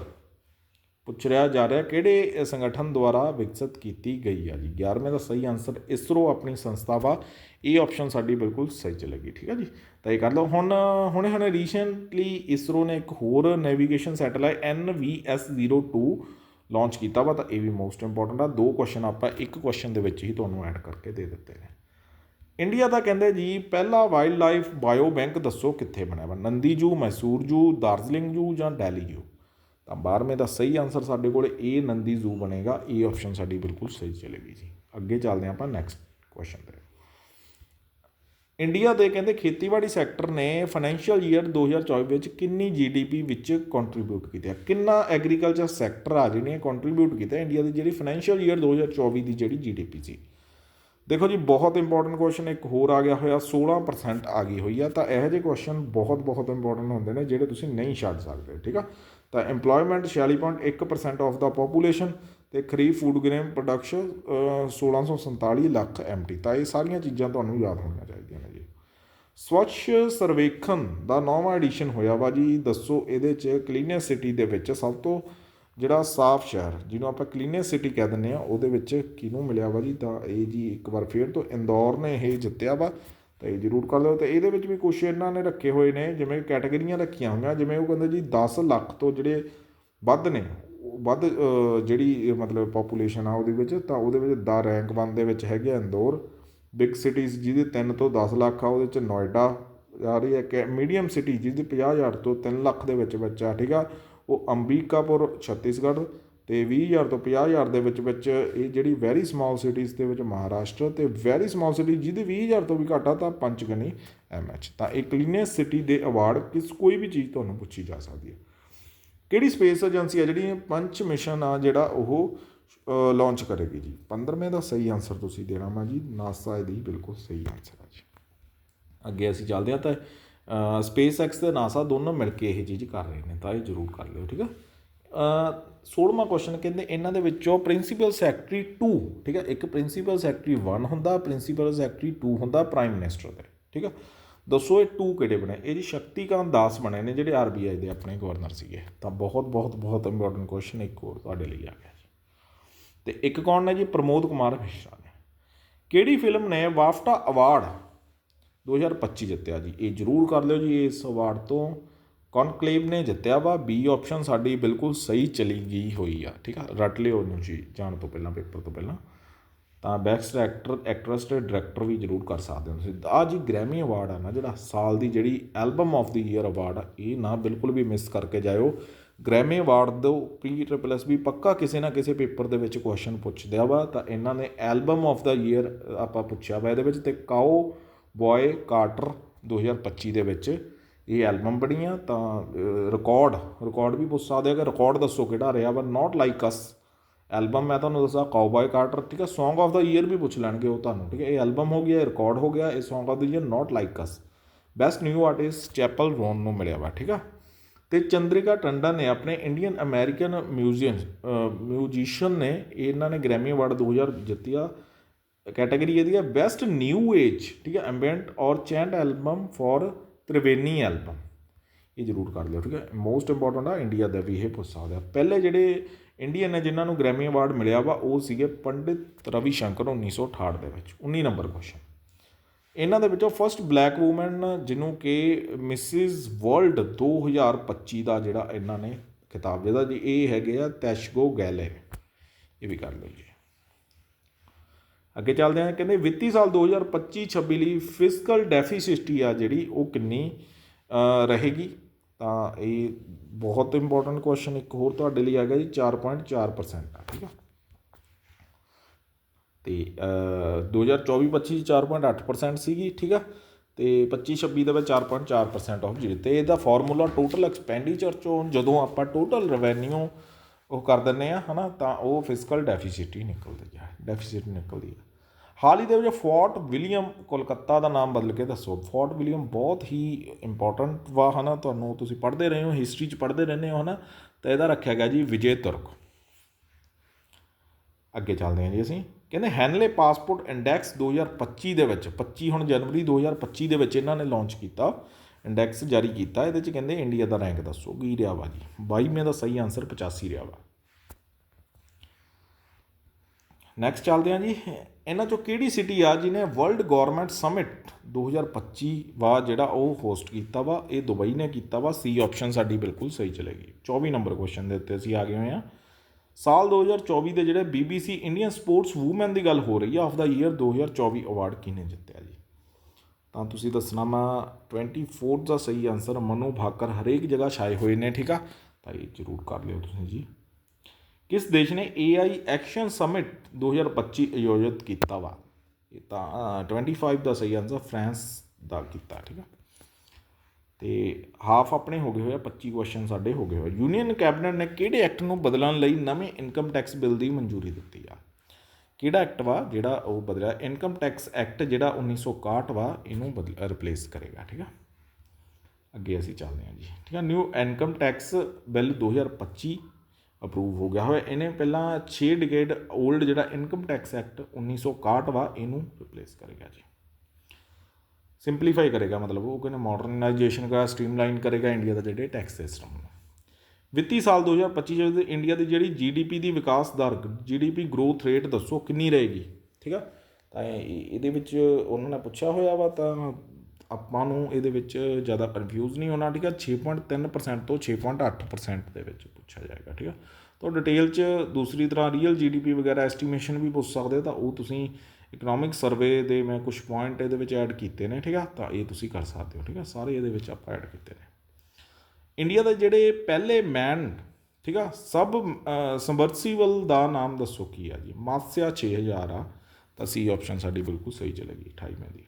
ਪੁੱਛ ਰਿਹਾ ਜਾ ਰਿਹਾ, ਕਿਹੜੇ ਸੰਗਠਨ ਦੁਆਰਾ ਵਿਕਸਿਤ ਕੀਤੀ ਗਈ ਆ ਜੀ? 11ਵੇਂ ਦਾ ਸਹੀ ਆਨਸਰ ਇਸਰੋ ਆਪਣੀ ਸੰਸਥਾ ਵਾ। ਇਹ ਆਪਸ਼ਨ ਸਾਡੀ ਬਿਲਕੁਲ ਸਹੀ ਚੱਲੇਗੀ, ਠੀਕ ਆ ਜੀ? ਤਾਂ ਇਹ ਕਰ ਲਓ, ਹੁਣ ਹੁਣੇ ਹੁਣੇ ਰੀਸੈਂਟਲੀ ਇਸਰੋ ਨੇ ਇੱਕ ਹੋਰ ਨੈਵੀਗੇਸ਼ਨ ਸੈਟੇਲਾਈਟ NVS02 ਲਾਂਚ ਕੀਤਾ ਵਾ, ਤਾਂ ਇਹ ਵੀ ਮੋਸਟ ਇੰਪੋਰਟੈਂਟ ਆ। ਦੋ ਕੁਐਸਚਨ ਆਪਾਂ ਇੱਕ ਕੁਐਸਚਨ ਦੇ ਵਿੱਚ ਹੀ ਤੁਹਾਨੂੰ ਐਡ ਕਰਕੇ ਦੇ ਦਿੱਤੇ ਨੇ। ਇੰਡੀਆ ਦਾ ਕਹਿੰਦੇ ਜੀ, ਪਹਿਲਾ ਵਾਈਲਡ ਲਾਈਫ ਬਾਇਓ ਬੈਂਕ ਦੱਸੋ ਕਿੱਥੇ ਬਣਿਆ ਵਾ? ਨੰਦੀ ਜੂ ਮੈਸੂਰ ਜੂ ਦਾਰਜਲਿੰਗ ਜੂ ਜਾਂ ਦਿੱਲੀ ਜੂ ਤਾਂ 12ਵੇਂ ਦਾ ਸਹੀ ਆਨਸਰ ਸਾਡੇ ਕੋਲ ਏ ਨੰਦੀ ਜ਼ੂ ਬਣੇਗਾ। ਇਹ ਆਪਸ਼ਨ ਸਾਡੀ ਬਿਲਕੁਲ ਸਹੀ ਚਲੇਗੀ ਜੀ। ਅੱਗੇ ਚੱਲਦੇ ਹਾਂ ਆਪਾਂ ਨੈਕਸਟ ਕੁਐਸਚਨ ਤੇ। ਇੰਡੀਆ ਦੇ ਕਹਿੰਦੇ ਖੇਤੀਬਾੜੀ ਸੈਕਟਰ ਨੇ ਫਾਈਨੈਂਸ਼ੀਅਲ ਈਅਰ 2024 ਵਿੱਚ ਕਿੰਨੀ ਜੀਡੀਪੀ ਵਿੱਚ ਕੰਟਰੀਬਿਊਟ ਕੀਤਾ ਕਿੰਨਾ ਐਗਰੀਕਲਚਰ ਸੈਕਟਰ ਆ ਜਿਹਨੇ ਕੰਟਰੀਬਿਊਟ ਕੀਤਾ ਇੰਡੀਆ ਦੀ ਜਿਹੜੀ ਫਾਈਨੈਂਸ਼ੀਅਲ ਈਅਰ 2024 ਦੀ ਜਿਹੜੀ ਜੀਡੀਪੀ ਸੀ। ਦੇਖੋ ਜੀ, ਬਹੁਤ ਇੰਪੋਰਟੈਂਟ ਕੁਐਸਚਨ ਇੱਕ ਹੋਰ ਆ ਗਿਆ ਹੋਇਆ 16% ਆ ਗਈ ਹੋਈ ਆ, ਤਾਂ ਇਹੋ ਜਿਹੇ ਕੁਐਸਚਨ ਬਹੁਤ ਬਹੁਤ ਇੰਪੋਰਟੈਂਟ ਹੁੰਦੇ ਨੇ ਜਿਹੜੇ ਤੁਸੀਂ ਨਹੀਂ ਛੱਡ ਸਕਦੇ, ਠੀਕ ਆ? ਤਾਂ EMPLOYMENT 46.1% ਆਫ ਦਾ ਪੋਪੂਲੇਸ਼ਨ ਤੇ kharif food grain production 1647 lakh MT ਤਾਂ ਇਹ ਸਾਰੀਆਂ ਚੀਜ਼ਾਂ ਤੁਹਾਨੂੰ ਯਾਦ ਹੋਣੀਆਂ ਚਾਹੀਦੀਆਂ ਨੇ ਜੀ। ਸਵੱਛ ਸਰਵੇਖਣ ਦਾ ਨੌਵਾਂ ਐਡੀਸ਼ਨ ਹੋਇਆ ਵਾ ਜੀ, ਦੱਸੋ ਇਹਦੇ ਚ ਕਲੀਨੈਸ ਸਿਟੀ ਦੇ ਵਿੱਚ ਸਭ ਤੋਂ ਜਿਹੜਾ ਸਾਫ਼ ਸ਼ਹਿਰ, ਜਿਹਨੂੰ ਆਪਾਂ ਕਲੀਨੈਸ ਸਿਟੀ ਕਹਿ ਦਿੰਦੇ ਆ ਉਹਦੇ ਵਿੱਚ ਕਿਹਨੂੰ ਮਿਲਿਆ ਵਾ ਜੀ? ਤਾਂ ਇਹ ਜੀ ਇੱਕ ਵਾਰ ਫੇਰ ਤੋਂ ਇੰਦੌਰ ਨੇ ਇਹ ਜਿੱਤਿਆ ਵਾ, ਤਾਂ ਇਹ ਜ਼ਰੂਰ ਕਰ ਲਿਓ। ਤੇ ਇਹਦੇ ਵਿੱਚ ਵੀ ਕੁਛ ਇਹਨਾਂ ਨੇ ਰੱਖੇ ਹੋਏ ਨੇ, ਜਿਵੇਂ ਕੈਟਾਗਰੀਆਂ ਰੱਖੀਆਂ ਹੋਈਆਂ, ਜਿਵੇਂ ਉਹ ਕਹਿੰਦੇ ਜੀ 10 ਲੱਖ ਤੋਂ ਜਿਹੜੇ ਵੱਧ ਨੇ, ਉਹ ਵੱਧ ਜਿਹੜੀ ਮਤਲਬ ਪੋਪੂਲੇਸ਼ਨ ਆ ਉਹਦੇ ਵਿੱਚ, ਤਾਂ ਉਹਦੇ ਵਿੱਚ ਦਾ ਰੈਂਕ 1 ਦੇ ਵਿੱਚ ਹੈਗੇ ਆ ਇੰਦੌਰ। ਬਿਗ ਸਿਟੀਜ਼ ਜਿਹਦੇ 3 ਤੋਂ 10 ਲੱਖ ਆ, ਉਹਦੇ ਚ ਨੋਇਡਾ ਆ ਰਹੀ ਹੈ। ਕਿ ਮੀਡੀਅਮ ਸਿਟੀ ਜਿਹਦੇ 50000 ਤੋਂ 3 ਲੱਖ ਦੇ ਵਿੱਚ ਵਿੱਚ ਆ ਠੀਕ ਆ? ਉਹ ਅੰਬਿਕਾਪੁਰ, ਛੱਤੀਸਗੜ੍ਹ ਅਤੇ ਵੀਹ ਹਜ਼ਾਰ ਤੋਂ ਪੰਜਾਹ ਹਜ਼ਾਰ ਦੇ ਵਿੱਚ ਵਿੱਚ ਇਹ ਜਿਹੜੀ ਵੈਰੀ ਸਮਾਲ ਸਿਟੀਜ਼ ਦੇ ਵਿੱਚ ਮਹਾਰਾਸ਼ਟਰ ਅਤੇ ਵੈਰੀ ਸਮਾਲ ਸਿਟੀ ਜਿਹਦੇ 20000 ਤੋਂ ਵੀ ਘੱਟ ਆ ਤਾਂ ਪੰਚਗਨੀ ਐਮਐਚ ਤਾਂ ਇਹ ਕਲੀਨੈਸ ਸਿਟੀ ਦੇ ਅਵਾਰਡ ਕਿਸ ਕੋਈ ਵੀ ਚੀਜ਼ ਤੁਹਾਨੂੰ ਪੁੱਛੀ ਜਾ ਸਕਦੀ ਹੈ। ਕਿਹੜੀ ਸਪੇਸ ਏਜੰਸੀ ਆ ਜਿਹੜੀ ਪੰਚ ਮਿਸ਼ਨ ਆ ਜਿਹੜਾ ਉਹ ਲਾਂਚ ਕਰੇਗੀ ਜੀ? 15ਵੇਂ ਦਾ ਸਹੀ ਆਨਸਰ ਤੁਸੀਂ ਦੇਣਾ ਵਾ ਜੀ, ਨਾਸਾ ਇਹਦੀ ਬਿਲਕੁਲ ਸਹੀ ਆਨਸਰ ਆ ਜੀ। ਅੱਗੇ ਅਸੀਂ ਚੱਲਦੇ ਹਾਂ ਤਾਂ ਸਪੇਸ ਐਕਸ ਤੇ ਨਾਸਾ ਦੋਨੋਂ ਮਿਲ ਕੇ ਇਹ ਚੀਜ਼ ਕਰ ਰਹੇ ਨੇ, ਤਾਂ ਇਹ ਜ਼ਰੂਰ ਕਰ ਲਿਓ, ਠੀਕ ਆ? ਅ 16ਵਾਂ ਕੁਐਸਚਨ ਕਹਿੰਦੇ, ਇਹਨਾਂ ਦੇ ਵਿੱਚੋਂ ਪ੍ਰਿੰਸੀਪਲ ਸੈਕਟਰੀ 2 ਠੀਕ ਹੈ ਇੱਕ ਪ੍ਰਿੰਸੀਪਲ ਸੈਕਟਰੀ 1 ਹੁੰਦਾ ਪ੍ਰਿੰਸੀਪਲ ਸੈਕਟਰੀ 2 ਹੁੰਦਾ ਪ੍ਰਾਈਮ ਮਿਨਿਸਟਰ ਦੇ ਠੀਕ ਹੈ ਦੱਸੋ ਇਹ 2 ਕਿਹੜੇ ਬਣੇ? ਇਹ ਜੀ ਸ਼ਕਤੀਕਾਂਤ ਦਾਸ ਬਣੇ ਨੇ, ਜਿਹੜੇ ਆਰਬੀਆਈ ਦੇ ਆਪਣੇ ਗਵਰਨਰ ਸੀਗੇ। ਤਾਂ ਬਹੁਤ ਬਹੁਤ ਬਹੁਤ ਇੰਪੋਰਟੈਂਟ ਕੁਐਸਚਨ ਇੱਕ ਹੋਰ ਤੁਹਾਡੇ ਲਈ ਆ ਗਿਆ ਜੀ। ਤੇ ਇੱਕ ਕੌਣ ਨੇ ਜੀ? ਪ੍ਰਮੋਦ ਕੁਮਾਰ ਮਿਸ਼ਰਾ ਨੇ। ਕਿਹੜੀ ਫਿਲਮ ਨੇ ਵਾਫਟਾ ਅਵਾਰਡ 2025 ਜਿੱਤਿਆ ਜੀ। ਇਹ ਜ਼ਰੂਰ ਕਰ ਲਿਓ ਜੀ, ਇਸ ਅਵਾਰਡ ਤੋਂ। ਕਨਕਲੇਵ ਨੇ ਜਿੱਤਿਆ ਵਾ। ਬੀ ਆਪਸ਼ਨ ਸਾਡੀ ਬਿਲਕੁਲ ਸਹੀ ਚਲੀ ਗਈ ਹੋਈ ਆ। ਠੀਕ ਆ? ਰੱਟ ਲਿਓ ਉਹਨੂੰ ਜੀ, ਜਾਣ ਤੋਂ ਪਹਿਲਾਂ, ਪੇਪਰ ਤੋਂ ਪਹਿਲਾਂ। ਤਾਂ ਬੈਸਟ ਐਕਟਰ ਐਕਟਰੈਸ ਤੇ ਡਾਇਰੈਕਟਰ ਵੀ ਜ਼ਰੂਰ ਕਰ ਸਕਦੇ ਹੋ ਤੁਸੀਂ। ਆ ਜੀ ਗ੍ਰੈਮੀ ਅਵਾਰਡ ਆ ਨਾ, ਜਿਹੜਾ ਸਾਲ ਦੀ ਜਿਹੜੀ album of the year award ਆ, ਇਹ ਨਾ ਬਿਲਕੁਲ ਵੀ ਮਿਸ ਕਰਕੇ ਜਾਇਓ। ਗ੍ਰੈਮੀ ਅਵਾਰਡ ਦੋ ਪੀ ਟ੍ਰਿਪਲ ਐਸ ਵੀ ਪੱਕਾ ਕਿਸੇ ਨਾ ਕਿਸੇ ਪੇਪਰ ਦੇ ਵਿੱਚ ਕੁਐਸਚਨ ਪੁੱਛਦਿਆ ਵਾ। ਤਾਂ ਇਹਨਾਂ ਨੇ ਐਲਬਮ ਆਫ ਦਾ ਈਅਰ ਆਪਾਂ ਪੁੱਛਿਆ ਵਾ ਇਹਦੇ ਵਿੱਚ। ਤੇ ਕਾਓ ਬॉय ਕਾਰਟਰ 2025 ਦੇ ਵਿੱਚ ਇਹ ਐਲਬਮ ਬਣੀ ਆ ਤਾਂ ਰਿਕਾਰਡ ਰਿਕਾਰਡ ਵੀ ਪੁੱਛ ਸਕਦੇ ਆ ਕਿ ਰਿਕਾਰਡ ਦੱਸੋ ਕਿਹੜਾ ਰਿਹਾ ਵਾ ਨਾਟ ਲਾਈਕ ਅਸ ਐਲਬਮ ਮੈਂ ਤੁਹਾਨੂੰ ਦੱਸਾਂ ਕਾਊਬॉय ਕਾਰਟਰ, ਠੀਕ ਹੈ Song ਆਫ ਦਾ ਈਅਰ ਵੀ ਪੁੱਛ ਲੈਣਗੇ ਉਹ ਤੁਹਾਨੂੰ, ਠੀਕ ਹੈ ਇਹ ਐਲਬਮ ਹੋ ਗਿਆ ਇਹ ਰਿਕਾਰਡ ਹੋ ਗਿਆ, ਇਹ Song of the year not like us best new artist Chappell Roan ਨੂੰ ਮਿਲਿਆ ਵਾ, ਠੀਕ ਆ। ਤੇ ਚੰਦਰਿਕਾ ਟੰਡਨ ਨੇ ਆਪਣੇ ਇੰਡੀਅਨ ਅਮਰੀਕਨ ਮਿਊਜ਼ੀਅਨ ਮਿਊਜ਼ੀਸ਼ੀਅਨ ਨੇ, ਇਹਨਾਂ ਨੇ ਗ੍ਰੈਮੀ ਅਵਾਰਡ 2000 ਜਿੱਤਿਆ। ਕੈਟਾਗਰੀ ਇਹਦੀ ਹੈ ਬੈਸਟ ਨਿਊ ਏਜ, ਠੀਕ ਹੈ ambient or chant album for Triveni album ਇਹ ਜ਼ਰੂਰ ਕਰ ਲਿਓ, ਠੀਕ ਹੈ। ਮੋਸਟ ਇੰਪੋਰਟੈਂਟ ਆ ਇੰਡੀਆ ਦਾ ਵੀ ਇਹ ਪੁੱਛ ਸਕਦਾ ਪਹਿਲੇ ਜਿਹੜੇ ਇੰਡੀਅਨ ਨੇ ਜਿਨ੍ਹਾਂ ਨੂੰ ਗ੍ਰੈਮੀ ਅਵਾਰਡ ਮਿਲਿਆ ਵਾ, ਉਹ ਸੀਗੇ ਪੰਡਿਤ ਰਵੀ ਸ਼ੰਕਰ 1968 ਦੇ ਵਿੱਚ 19 ਨੰਬਰ ਕੁਐਸਚਨ ਇਹਨਾਂ ਦੇ ਵਿੱਚੋਂ ਫਰਸਟ ਬਲੈਕ ਵੂਮਨ ਜਿਹਨੂੰ ਕਿ ਮਿਸਿਸ ਵਰਲਡ 2025 ਦਾ ਜਿਹੜਾ ਇਹਨਾਂ ਨੇ ਖਿਤਾਬ ਜਿਹਦਾ ਜੀ, ਇਹ ਹੈਗੇ ਆ ਤੈਸ਼ਗੋ ਗੈਲੇ। ਇਹ ਵੀ ਕਰ ਲਓ ਜੀ। ਅੱਗੇ ਚੱਲਦੇ ਹਾਂ ਕਹਿੰਦੇ ਵਿੱਤੀ ਸਾਲ 2025-26 ਲਈ ਫਿਸਕਲ ਡੈਫੀਸਿਟੀ ਆ ਜਿਹੜੀ ਉਹ ਕਿੰਨੀ ਰਹੇਗੀ? ਤਾਂ ਇਹ ਬਹੁਤ ਇੰਪੋਰਟੈਂਟ ਕੁਐਸਚਨ ਇੱਕ ਹੋਰ ਤੁਹਾਡੇ ਲਈ ਆ ਗਿਆ ਜੀ 4.4% ਆ ਠੀਕ ਆ? ਤੇ ਅ, 2024-25 4.8% ਸੀਗੀ ਠੀਕ ਆ? ਤੇ 25-26 ਦੇ ਵਿੱਚ 4.4% ਆਫ ਜੀ ਤੇ ਇਹਦਾ ਫਾਰਮੂਲਾ ਟੋਟਲ ਐਕਸਪੈਂਡੀਚਰ ਚੋਂ ਜਦੋਂ ਆਪਾਂ ਟੋਟਲ ਰੈਵਨਿਊ ਉਹ ਕਰ ਦਿੰਨੇ ਆ, ਹਨਾ, ਤਾਂ ਉਹ ਫਿਸਕਲ ਡੈਫੀਸਿਟ ਹੀ ਨਿਕਲਦੀ ਹੈ ਡੈਫੀਸਿਟ ਨਿਕਲਦੀ ਹੈ ਹਾਲ ਹੀ ਦੇ ਵਿੱਚ ਫੋਰਟ ਵਿਲੀਅਮ ਕੋਲਕਾਤਾ ਦਾ ਨਾਮ ਬਦਲ ਕੇ ਦੱਸੋ। ਫੋਰਟ ਵਿਲੀਅਮ ਬਹੁਤ ਹੀ ਇੰਪੋਰਟੈਂਟ ਵਾ, ਹਨਾ, ਤੁਹਾਨੂੰ ਤੁਸੀਂ ਪੜ੍ਹਦੇ ਰਹੇ ਹੋ ਹਿਸਟਰੀ 'ਚ ਪੜ੍ਹਦੇ ਰਹਿੰਦੇ ਹੋ, ਹਨਾ, ਤਾਂ ਇਹਦਾ ਰੱਖਿਆ ਗਿਆ ਜੀ ਵਿਜੇ ਤੁਰਕ। ਅੱਗੇ ਚੱਲਦੇ ਹਾਂ ਜੀ ਅਸੀਂ। ਕਹਿੰਦੇ ਹੈਨਲੇ ਪਾਸਪੋਰਟ ਇੰਡੈਕਸ 2025 ਦੇ ਵਿੱਚ 25 ਹੁਣ ਜਨਵਰੀ 2025 ਦੇ ਵਿੱਚ ਇਹਨਾਂ ਨੇ ਲਾਂਚ ਕੀਤਾ। ਇੰਡੈਕਸ ਜਾਰੀ ਕੀਤਾ, ਇਹਦੇ ਚ ਕਹਿੰਦੇ ਇੰਡੀਆ ਦਾ ਰੈਂਕ ਦੱਸੋ, ਕੀ ਰਿਹਾ ਵਾ ਜੀ? 22ਵੇਂ ਦਾ ਸਹੀ ਆਨਸਰ 85 ਰਿਹਾ ਵਾ। ਨੈਕਸਟ ਚੱਲਦੇ ਹਾਂ ਜੀ। ਇਹਨਾਂ ਚੋਂ ਕਿਹੜੀ ਸਿਟੀ ਆ ਜਿਹਨੇ ਵਰਲਡ ਗਵਰਨਮੈਂਟ ਸਮਿਟ 2025 ਵਾ ਜਿਹੜਾ ਉਹ ਹੋਸਟ ਕੀਤਾ ਵਾ, ਇਹ ਦੁਬਈ ਨੇ ਕੀਤਾ ਵਾ। ਸੀ ਆਪਸ਼ਨ ਸਾਡੀ ਬਿਲਕੁਲ ਸਹੀ ਚਲੇਗੀ। 24 ਨੰਬਰ ਕੁਐਸਚਨ ਦੇ ਉੱਤੇ ਅਸੀਂ ਆ ਗਏ ਹੋਏ ਆ ਸਾਲ 2024 ਦੇ ਜਿਹੜੇ BBC ਇੰਡੀਅਨ ਸਪੋਰਟਸ ਵੂਮਨ ਦੀ ਗੱਲ ਹੋ ਰਹੀ ਆ ਆਫ ਦਾ ਈਅਰ 2024 ਅਵਾਰਡ ਕਿਹਨੇ ਜਿੱਤਿਆ ਜੀ? ਤਾਂ ਤੁਸੀਂ ਦੱਸਣਾ ਵਾ 24 ਦਾ ਸਹੀ ਆਨਸਰ ਮਨੂ ਭਾਕਰ ਹਰੇਕ ਜਗ੍ਹਾ ਛਾਏ ਹੋਏ ਨੇ ਠੀਕ ਆ? ਤਾਂ ਇਹ ਜ਼ਰੂਰ ਕਰ ਲਿਓ ਤੁਸੀਂ ਜੀ। ਕਿਸ ਦੇਸ਼ ਨੇ AI ਐਕਸ਼ਨ ਸਮਿਟ 2025 ਆਯੋਜਿਤ ਕੀਤਾ ਵਾ? ਇਹ ਤਾਂ ਅ, 25 ਦਾ ਸਹੀ ਆਨਸਰ ਫਰਾਂਸ ਦਾ ਕੀਤਾ ਠੀਕ ਆ? ਤੇ ਹਾਫ ਆਪਣੇ ਹੋ ਗਏ ਹੋਏ ਆ 25 ਕੁਐਸਚਨ ਸਾਡੇ ਹੋ ਗਏ ਹੋਏ ਯੂਨੀਅਨ ਕੈਬਨਿਟ ਨੇ ਕਿਹੜੇ ਐਕਟ ਨੂੰ ਬਦਲਣ ਲਈ ਨਵੇਂ ਇਨਕਮ ਟੈਕਸ ਬਿੱਲ ਦੀ ਮਨਜ਼ੂਰੀ ਦਿੱਤੀ ਆ? ਕਿਹੜਾ ਐਕਟ ਵਾ ਜਿਹੜਾ ਉਹ ਬਦਲਿਆ? ਇਨਕਮ ਟੈਕਸ ਐਕਟ ਜਿਹੜਾ 1961 ਵਾ, ਇਹਨੂੰ ਬਦਲ ਰਿਪਲੇਸ ਕਰੇਗਾ, ਠੀਕ ਆ? ਅੱਗੇ ਅਸੀਂ ਚੱਲਦੇ ਹਾਂ ਜੀ, ਠੀਕ ਆ? New income tax bill 2025 approve ਹੋ ਗਿਆ ਹੋਇਆ। ਇਹਨੇ ਪਹਿਲਾਂ 6 ਡਿਕੇਡ 올ਡ ਜਿਹੜਾ ਇਨਕਮ ਟੈਕਸ ਐਕਟ 1961 ਵਾ, ਇਹਨੂੰ ਰਿਪਲੇਸ ਕਰੇਗਾ ਜੀ। ਸਿੰਪਲੀਫਾਈ ਕਰੇਗਾ ਮਤਲਬ ਉਹ ਕਹਿੰਦੇ ਮਾਡਰਨਾਈਜੇਸ਼ਨ ਕਰਾ ਸਟ੍ਰੀਮਲਾਈਨ ਕਰੇਗਾ ਇੰਡੀਆ ਦਾ ਜਿਹੜੇ ਟੈਕਸ ਸਿਸਟਮ ਨੂੰ। ਵਿੱਤੀ ਸਾਲ 2025 ਚ ਇੰਡੀਆ ਦੀ ਜਿਹੜੀ ਜੀਡੀਪੀ ਦੀ ਵਿਕਾਸ ਦਰ ਜੀਡੀਪੀ ਗਰੋਥ ਰੇਟ ਦੱਸੋ ਕਿੰਨੀ ਰਹੇਗੀ? ਠੀਕ ਆ? ਤਾਂ ਇਹਦੇ ਵਿੱਚ ਉਹਨਾਂ ਨੇ ਪੁੱਛਿਆ ਹੋਇਆ ਵਾ ਤਾਂ ਆਪਾਂ ਨੂੰ ਇਹਦੇ ਵਿੱਚ ਜ਼ਿਆਦਾ ਕਨਫਿਊਜ਼ ਨਹੀਂ ਹੋਣਾ, ਠੀਕ ਆ? 6.3% ਤੋਂ 6.8% ਦੇ ਵਿੱਚ ਪੁੱਛਿਆ ਜਾਏਗਾ, ਠੀਕ ਆ? ਤਾਂ ਡਿਟੇਲ 'ਚ ਦੂਸਰੀ ਤਰ੍ਹਾਂ ਰੀਅਲ ਜੀਡੀਪੀ ਵਗੈਰਾ ਐਸਟੀਮੇਸ਼ਨ ਵੀ ਪੁੱਛ ਸਕਦੇ ਤਾਂ ਉਹ ਤੁਸੀਂ ਇਕਨੋਮਿਕ ਸਰਵੇ ਦੇ ਮੈਂ ਕੁਝ ਪੁਆਇੰਟ ਇਹਦੇ ਵਿੱਚ ਐਡ ਕੀਤੇ ਨੇ, ਠੀਕ ਆ? ਤਾਂ ਇਹ ਤੁਸੀਂ ਕਰ ਸਕਦੇ ਹੋ, ਠੀਕ ਆ? ਸਾਰੇ ਇਹਦੇ ਵਿੱਚ ਆਪਾਂ ਐਡ ਕੀਤੇ ਨੇ। ਇੰਡੀਆ ਦੇ ਜਿਹੜੇ ਪਹਿਲੇ ਮੈਨ ਠੀਕ ਆ, ਸਭ ਸਮਰਸੀਬਲ ਦਾ ਨਾਮ ਦੱਸੋ ਕੀ ਆ ਜੀ? ਮਾਸਿਆ 6000 ਆ, ਤਾਂ ਸੀ ਆਪਸ਼ਨ ਸਾਡੀ ਬਿਲਕੁਲ ਸਹੀ ਚਲੇਗੀ 28ਵੇਂ ਦੀ।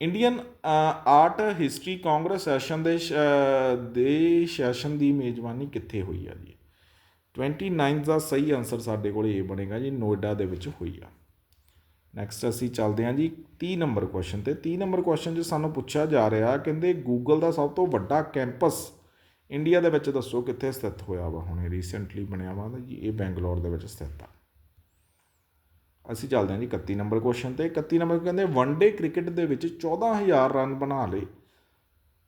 Indian art history congress session ਦੇ ਸ਼- ਦੇ ਸੈਸ਼ਨ ਦੀ ਮੇਜ਼ਬਾਨੀ ਕਿੱਥੇ ਹੋਈ ਆ ਜੀ? 29 ਦਾ ਸਹੀ ਆਨਸਰ ਸਾਡੇ ਕੋਲ ਇਹ ਬਣੇਗਾ ਜੀ, ਨੋਇਡਾ ਦੇ ਵਿੱਚ ਹੋਈ ਆ। ਨੈਕਸਟ ਅਸੀਂ ਚੱਲਦੇ ਹਾਂ ਜੀ 30 ਨੰਬਰ ਕੁਐਸਚਨ ਤੇ 30 ਨੰਬਰ ਕੁਐਸਚਨ 'ਚ ਸਾਨੂੰ ਪੁੱਛਿਆ ਜਾ ਰਿਹਾ, ਕਹਿੰਦੇ ਗੂਗਲ ਦਾ ਸਭ ਤੋਂ ਵੱਡਾ ਕੈਂਪਸ ਇੰਡੀਆ ਦੇ ਵਿੱਚ ਦੱਸੋ ਕਿੱਥੇ ਸਥਿਤ ਹੋਇਆ ਵਾ? ਹੁਣੇ ਰੀਸੈਂਟਲੀ ਬਣਿਆ ਵਾ ਜੀ, ਇਹ ਬੈਂਗਲੌਰ ਦੇ ਵਿੱਚ ਸਥਿਤ ਆ। ਅਸੀਂ ਚੱਲਦੇ ਹਾਂ ਜੀ 31 ਨੰਬਰ ਕੁਐਸਚਨ ਤੇ। 31 ਨੰਬਰ ਕਹਿੰਦੇ ਵਨਡੇ ਕ੍ਰਿਕਟ ਦੇ ਵਿੱਚ 14000 ਰਨ ਬਣਾ ਲਏ।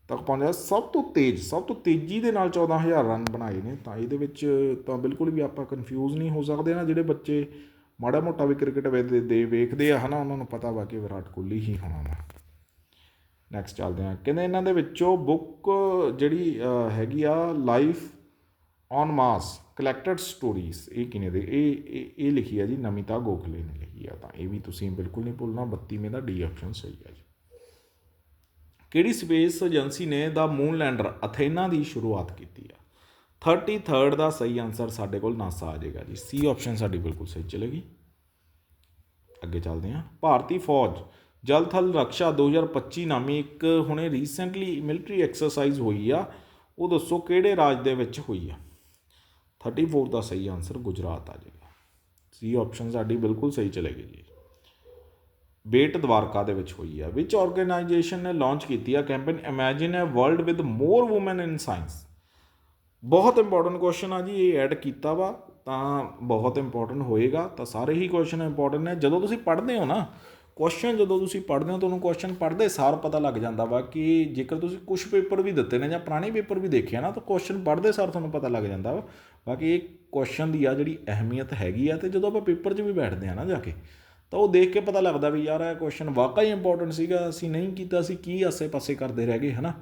ਤੱਕ ਪਹੁੰਚਿਆ, ਸਭ ਤੋਂ ਤੇਜ਼, ਸਭ ਤੋਂ ਤੇਜ਼ੀ ਦੇ ਨਾਲ 14000 ਰਨ ਬਣਾਏ ਨੇ। ਤਾਂ ਇਹਦੇ ਵਿੱਚ ਤਾਂ ਬਿਲਕੁਲ ਵੀ ਆਪਾਂ ਕਨਫਿਊਜ਼ ਨਹੀਂ ਹੋ ਸਕਦੇ ਨਾ, ਜਿਹੜੇ ਬੱਚੇ ਮਾੜਾ ਮੋਟਾ ਵੀ ਕ੍ਰਿਕਟ ਵੇਖਦੇ ਦੇ ਵੇਖਦੇ ਆ, ਹਨਾ, ਉਹਨਾਂ ਨੂੰ ਪਤਾ ਵਾ ਕਿ ਵਿਰਾਟ ਕੋਹਲੀ ਹੀ ਹੋਣਾ ਵਾ। ਨੈਕਸਟ ਚੱਲਦੇ ਆ ਕਹਿੰਦੇ ਇਹਨਾਂ ਦੇ ਵਿੱਚੋਂ ਬੁੱਕ ਜਿਹੜੀ ਹੈਗੀ ਆ life on Mars collected stories ਇਹ ਕਿਨੇ ਦੇ? ਇਹ ਇਹ- ਇਹ ਲਿਖੀ ਆ ਜੀ, ਨਮਿਤਾ ਗੋਖਲੇ ਨੇ ਲਿਖੀ ਆ ਤਾਂ। ਇਹ ਵੀ ਤੁਸੀਂ ਬਿਲਕੁਲ ਨਹੀਂ ਭੁੱਲਣਾ 32ਵੇਂ ਦਾ ਡੀ ਆਪਸ਼ਨ ਸਹੀ ਆ ਜੀ। ਕਿਹੜੀ ਸਪੇਸ ਏਜੰਸੀ ਨੇ ਦਾ ਮੂਨ ਲੈਂਡਰ ਅਥੇਨਾ ਦੀ ਸ਼ੁਰੂਆਤ ਕੀਤੀ ਆ? 33rd ਦਾ ਸਹੀ ਆਨਸਰ ਸਾਡੇ ਕੋਲ ਨਾਸਾ ਆ ਜਾਏਗਾ ਜੀ। ਸੀ ਆਪਸ਼ਨ ਸਾਡੀ ਬਿਲਕੁਲ ਸਹੀ ਚਲੇਗੀ। ਅੱਗੇ ਚੱਲਦੇ ਹਾਂ। ਭਾਰਤੀ ਫੌਜ ਜਲ ਥਲ ਰਕਸ਼ਾ 2025 ਨਾਮੀ ਇੱਕ ਹੁਣੇ ਰੀਸੈਂਟਲੀ ਮਿਲਟਰੀ ਐਕਸਰਸਾਈਜ਼ ਹੋਈ ਆ। ਉਹ ਦੱਸੋ ਕਿਹੜੇ ਰਾਜ ਦੇ ਵਿੱਚ ਹੋਈ ਆ? 34 ਦਾ ਸਹੀ ਆਨਸਰ ਗੁਜਰਾਤ ਆ ਜਾਏਗਾ। ਸੀ ਆਪਸ਼ਨ ਸਾਡੀ ਬਿਲਕੁਲ ਸਹੀ ਚਲੇਗੀ ਜੀ। ਬੇਟ ਦਵਾਰਕਾ ਦੇ ਵਿੱਚ ਹੋਈ ਆ। ਵਿਚ ਆਰਗੇਨਾਈਜੇਸ਼ਨ ਨੇ ਲਾਂਚ ਕੀਤੀ ਆ? Campaign imagine a world with more woman in science ਬਹੁਤ ਇੰਪੋਰਟੈਂਟ ਕੁਐਸਚਨ ਆ ਜੀ, ਇਹ ਐਡ ਕੀਤਾ ਵਾ, ਤਾਂ ਬਹੁਤ ਇੰਪੋਰਟੈਂਟ ਹੋਏਗਾ, ਤਾਂ ਸਾਰੇ ਹੀ ਕੁਐਸਚਨ ਇੰਪੋਰਟੈਂਟ ਨੇ। ਜਦੋਂ ਤੁਸੀਂ ਪੜ੍ਹਦੇ ਹੋ ਨਾ ਕੁਐਸਚਨ ਜਦੋਂ ਤੁਸੀਂ ਪੜ੍ਹਦੇ ਹੋ ਤੁਹਾਨੂੰ ਕੁਐਸਚਨ ਪੜ੍ਹਦੇ ਸਾਰ ਪਤਾ ਲੱਗ ਜਾਂਦਾ ਵਾ ਕਿ ਜੇਕਰ ਤੁਸੀਂ ਕੁਝ ਪੇਪਰ ਵੀ ਦਿੱਤੇ ਨੇ ਜਾਂ ਪੁਰਾਣੇ ਪੇਪਰ ਵੀ ਦੇਖਿਆ ਨਾ, ਤਾਂ ਕੁਐਸਚਨ ਪੜ੍ਹਦੇ ਸਾਰ ਤੁਹਾਨੂੰ ਪਤਾ ਲੱਗ ਜਾਂਦਾ ਵਾ। ਬਾਕੀ ਇਹ ਕੁਐਸਚਨ ਦੀ ਆ ਜਿਹੜੀ ਅਹਿਮੀਅਤ ਹੈਗੀ ਆ, ਤੇ ਜਦੋਂ ਆਪਾਂ ਪੇਪਰ 'ਚ ਵੀ ਬੈਠਦੇ ਆ ਨਾ ਜਾ ਕੇ, ਤਾਂ ਉਹ ਦੇਖ ਕੇ ਪਤਾ ਲੱਗਦਾ ਵੀ ਯਾਰ, ਇਹ ਕੁਐਸਚਨ ਵਾਕਈ ਇੰਪੋਰਟੈਂਟ ਸੀਗਾ, ਅਸੀਂ ਨਹੀਂ ਕੀਤਾ, ਅਸੀਂ ਕੀ ਆਸੇ-ਪਾਸੇ ਕਰਦੇ ਰਹਿ ਗਏ, ਹਨਾ?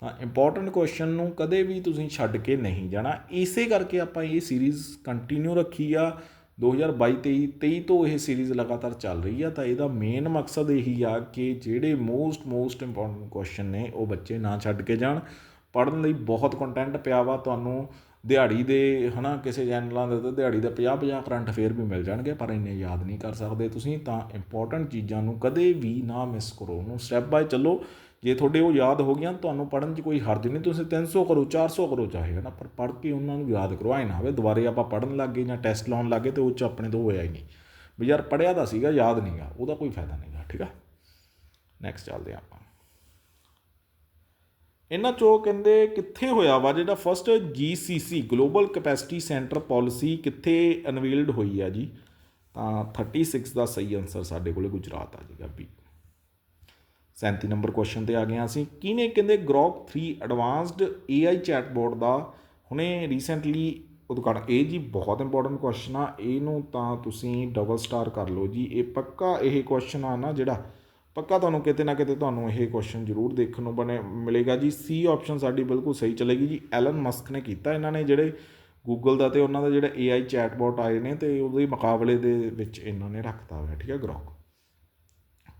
ਤਾਂ ਇੰਪੋਰਟੈਂਟ ਕੁਐਸਚਨ ਨੂੰ ਕਦੇ ਵੀ ਤੁਸੀਂ ਛੱਡ ਕੇ ਨਹੀਂ ਜਾਣਾ। ਇਸੇ ਕਰਕੇ ਆਪਾਂ ਇਹ ਸੀਰੀਜ਼ ਕੰਟੀਨਿਊ ਰੱਖੀ ਆ। 2022 23 23 ਤੋਂ ਇਹ ਸੀਰੀਜ਼ ਲਗਾਤਾਰ ਚੱਲ ਰਹੀ ਆ। ਤਾਂ ਇਹਦਾ ਮੇਨ ਮਕਸਦ ਇਹੀ ਆ ਕਿ ਜਿਹੜੇ ਮੋਸਟ ਮੋਸਟ ਇੰਪੋਰਟੈਂਟ ਕੁਐਸਚਨ ਨੇ, ਉਹ ਬੱਚੇ ਨਾ ਛੱਡ ਕੇ ਜਾਣ। ਪੜ੍ਹਨ ਲਈ ਬਹੁਤ ਕੰਟੈਂਟ ਪਿਆ ਵਾ। ਤੁਹਾਨੂੰ ਦਿਹਾੜੀ ਦੇ, ਹਨਾ, ਕਿਸੇ ਚੈਨਲਾਂ ਦੇ ਤਾਂ ਦਿਹਾੜੀ ਦੇ 50 50 ਕਰੰਟ ਅਫੇਅਰ ਵੀ ਮਿਲ ਜਾਣਗੇ, ਪਰ ਇੰਨੇ ਯਾਦ ਨਹੀਂ ਕਰ ਸਕਦੇ ਤੁਸੀਂ। ਤਾਂ ਇੰਪੋਰਟੈਂਟ ਚੀਜ਼ਾਂ ਨੂੰ ਕਦੇ ਵੀ ਨਾ ਮਿਸ ਕਰੋ। ਉਹਨੂੰ ਸਟੈਪ ਬਾਏ ਚੱਲੋ। ਜੇ ਤੁਹਾਡੇ ਉਹ ਯਾਦ ਹੋ ਗਈਆਂ, ਤੁਹਾਨੂੰ ਪੜਨ 'ਚ ਕੋਈ ਹਰਜ ਨਹੀਂ, ਤੁਸੀਂ 300 ਕਰੋ 400 ਕਰੋ ਚਾਹੇ ਨਾ ਪਰ ਪੜ੍ਹ ਕੇ ਉਹਨਾਂ ਨੂੰ ਯਾਦ ਕਰੋ ਐ ਨਾ ਹੋਵੇ, ਦੁਬਾਰੇ ਆਪਾਂ ਪੜਨ ਗਏ ਜਾਂ ਟੈਸਟ ਲਾਉਣ ਲੱਗ ਗਏ ਤੇ ਉਹ 'ਚ ਆਪਣੇ ਤੋਂ ਹੋਇਆ ਹੀ ਨਹੀਂ। ਵੀ ਯਾਰ ਪੜਿਆ ਤਾਂ ਸੀਗਾ, ਯਾਦ ਨਹੀਂਗਾ ਉਹਦਾ ਕੋਈ ਫਾਇਦਾ ਨਹੀਂਗਾ ਠੀਕ ਆ? ਨੈਕਸਟ ਚੱਲਦੇ ਹਾਂ ਆਪਾਂ। ਇਹਨਾਂ ਚੋਂ ਕਹਿੰਦੇ ਕਿੱਥੇ ਹੋਇਆ ਵਾ, ਜਿਹੜਾ first GCC global capacity centre policy ਕਿੱਥੇ ਅਨਵੀਲਡ ਹੋਈ ਆ ਜੀ? ਤਾਂ 36 ਦਾ ਸਹੀ ਆਨਸਰ ਸਾਡੇ ਕੋਲੇ ਗੁਜਰਾਤ ਆ ਜਾਏਗਾ ਬੀ 37 ਨੰਬਰ ਕੁਐਸਚਨ ਤੇ ਆ ਗਏ ਹਾਂ ਅਸੀਂ। ਕਿਹਨੇ ਕਹਿੰਦੇ ਗ੍ਰੋਕ 3 ਐਡਵਾਂਸਡ AI ਚੈਟਬੋਟ ਦਾ ਹੁਣੇ ਰੀਸੈਂਟਲੀ ਉਦਘਾਟਨ? ਇਹ ਜੀ ਬਹੁਤ ਇੰਪੋਰਟੈਂਟ ਕੁਐਸਚਨ ਆ। ਇਹਨੂੰ ਤਾਂ ਤੁਸੀਂ ਡਬਲ ਸਟਾਰ ਕਰ ਲਓ ਜੀ। ਇਹ ਪੱਕਾ ਇਹ ਕੁਐਸਚਨ ਆ ਨਾ ਜਿਹੜਾ, ਪੱਕਾ ਤੁਹਾਨੂੰ ਕਿਤੇ ਨਾ ਕਿਤੇ ਤੁਹਾਨੂੰ ਇਹ ਕੁਐਸਚਨ ਜ਼ਰੂਰ ਦੇਖਣ ਨੂੰ ਬਣੇ ਮਿਲੇਗਾ ਜੀ। ਸੀ ਆਪਸ਼ਨ ਸਾਡੀ ਬਿਲਕੁਲ ਸਹੀ ਚਲੇਗੀ ਜੀ। ਐਲਨ ਮਸਕ ਨੇ ਕੀਤਾ। ਇਹਨਾਂ ਨੇ ਜਿਹੜੇ ਗੂਗਲ ਦਾ ਤੇ ਉਹਨਾਂ ਦਾ ਜਿਹੜਾ AI ਚੈਟਬੋਟ ਆਏ ਨੇ ਤੇ ਉਹਦੇ ਮੁਕਾਬਲੇ ਦੇ ਵਿੱਚ ਇਹਨਾਂ ਨੇ ਰੱਖਤਾ ਹੋਇਆ। ਠੀਕ ਹੈ ਗ੍ਰੋਕ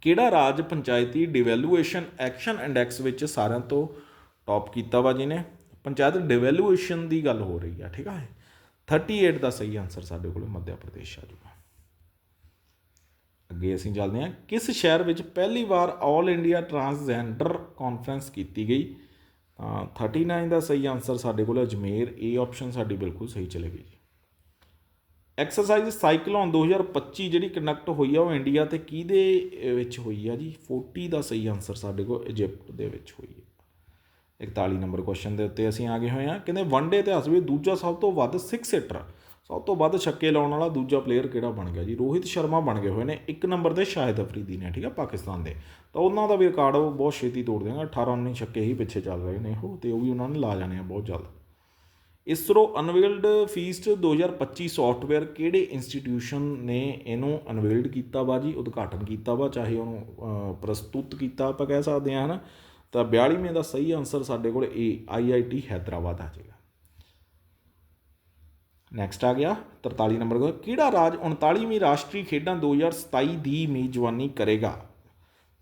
ਕਿਹੜਾ ਰਾਜ ਪੰਚਾਇਤੀ ਡਿਵੈਲੂਏਸ਼ਨ ਐਕਸ਼ਨ ਇੰਡੈਕਸ ਵਿੱਚ ਸਾਰਿਆਂ ਤੋਂ ਟੌਪ ਕੀਤਾ ਵਾ ਜਿਹਨੇ? ਪੰਚਾਇਤ ਡਿਵੈਲੂਏਸ਼ਨ ਦੀ ਗੱਲ ਹੋ ਰਹੀ ਆ, ਠੀਕ ਆ? 38 ਦਾ ਸਹੀ ਆਨਸਰ ਸਾਡੇ ਕੋਲ ਮੱਧ ਪ੍ਰਦੇਸ਼ ਆ ਜੂਗਾ ਅੱਗੇ ਅਸੀਂ ਚੱਲਦੇ ਹਾਂ। ਕਿਸ ਸ਼ਹਿਰ ਵਿੱਚ ਪਹਿਲੀ ਵਾਰ ਆਲ ਇੰਡੀਆ ਟਰਾਂਸਜੈਂਡਰ ਕਾਨਫਰੰਸ ਕੀਤੀ ਗਈ? ਤਾਂ 39 ਦਾ ਸਹੀ ਆਨਸਰ ਸਾਡੇ ਕੋਲ ਅਜਮੇਰ ਏ ਆਪਸ਼ਨ ਸਾਡੀ ਬਿਲਕੁਲ ਸਹੀ ਚਲੇਗੀ ਜੀ। ਐਕਸਰਸਾਈਜ਼ ਸਾਈਕਲੋਨ 2025 ਜਿਹੜੀ ਕੰਡਕਟ ਹੋਈ ਆ ਉਹ ਇੰਡੀਆ ਤੇ ਕਿਹਦੇ ਵਿੱਚ ਹੋਈ ਆ ਜੀ? 40 ਦਾ ਸਹੀ ਆਨਸਰ ਸਾਡੇ ਕੋਲ ਇਜਿਪਟ ਦੇ ਵਿੱਚ ਹੋਈ ਹੈ 41 ਨੰਬਰ ਕੁਐਸਚਨ ਦੇ ਉੱਤੇ ਅਸੀਂ ਆ ਗਏ ਹੋਏ ਆ। ਕਹਿੰਦੇ ਵਨਡੇ ਇਤਿਹਾਸ ਵਿੱਚ ਦੂਜਾ ਸਭ ਤੋਂ ਵੱਧ 6 ਸੀਟਰ ਸਭ ਤੋਂ ਵੱਧ ਛੱਕੇ ਲਾਉਣ ਵਾਲਾ ਦੂਜਾ ਪਲੇਅਰ ਕਿਹੜਾ ਬਣ ਗਿਆ ਜੀ? ਰੋਹਿਤ ਸ਼ਰਮਾ ਬਣ ਗਏ ਹੋਏ ਨੇ, ਇੱਕ ਨੰਬਰ ਤੇ ਸ਼ਾਹਿਦ ਅਫਰੀਦੀ ਨੇ, ਠੀਕ ਆ, ਪਾਕਿਸਤਾਨ ਦੇ। ਤਾਂ ਉਹਨਾਂ ਦਾ ਵੀ ਰਿਕਾਰਡ ਉਹ ਬਹੁਤ ਛੇਤੀ ਤੋੜ ਦੇਗਾ 18 19 ਛੱਕੇ ਹੀ ਪਿੱਛੇ ਚੱਲ ਰਹੇ ਨੇ ਉਹ, ਤੇ ਉਹ ਵੀ ਉਹਨਾਂ ਨੇ ਲਾ ਜਾਣੇ ਆ ਬਹੁਤ ਜਲਦ ਇਸਰੋ ਅਨਵੇਲਡ ਫੀਸਟ 2025 ਸੌਫਟਵੇਅਰ ਕਿਹੜੇ ਇੰਸਟੀਟਿਊਸ਼ਨ ਨੇ ਇਹਨੂੰ ਅਨਵੇਲਡ ਕੀਤਾ ਵਾ ਜੀ, ਉਦਘਾਟਨ ਕੀਤਾ ਵਾ, ਚਾਹੇ ਉਹਨੂੰ ਪ੍ਰਸਤੁਤ ਕੀਤਾ ਆਪਾਂ ਕਹਿ ਸਕਦੇ ਹਾਂ, ਹਨਾ? ਤਾਂ 42ਵੇਂ ਦਾ ਸਹੀ ਆਨਸਰ ਸਾਡੇ ਕੋਲ ਇਹ ਆਈਆਈਟੀ ਹੈਦਰਾਬਾਦ ਆ ਜਾਏਗਾ। ਨੈਕਸਟ ਆ ਗਿਆ 43 ਨੰਬਰ ਕੋਲ, ਕਿਹੜਾ ਰਾਜ 39ਵੀਂ ਰਾਸ਼ਟਰੀ ਖੇਡਾਂ 2027 ਦੀ ਮੇਜ਼ਬਾਨੀ ਕਰੇਗਾ?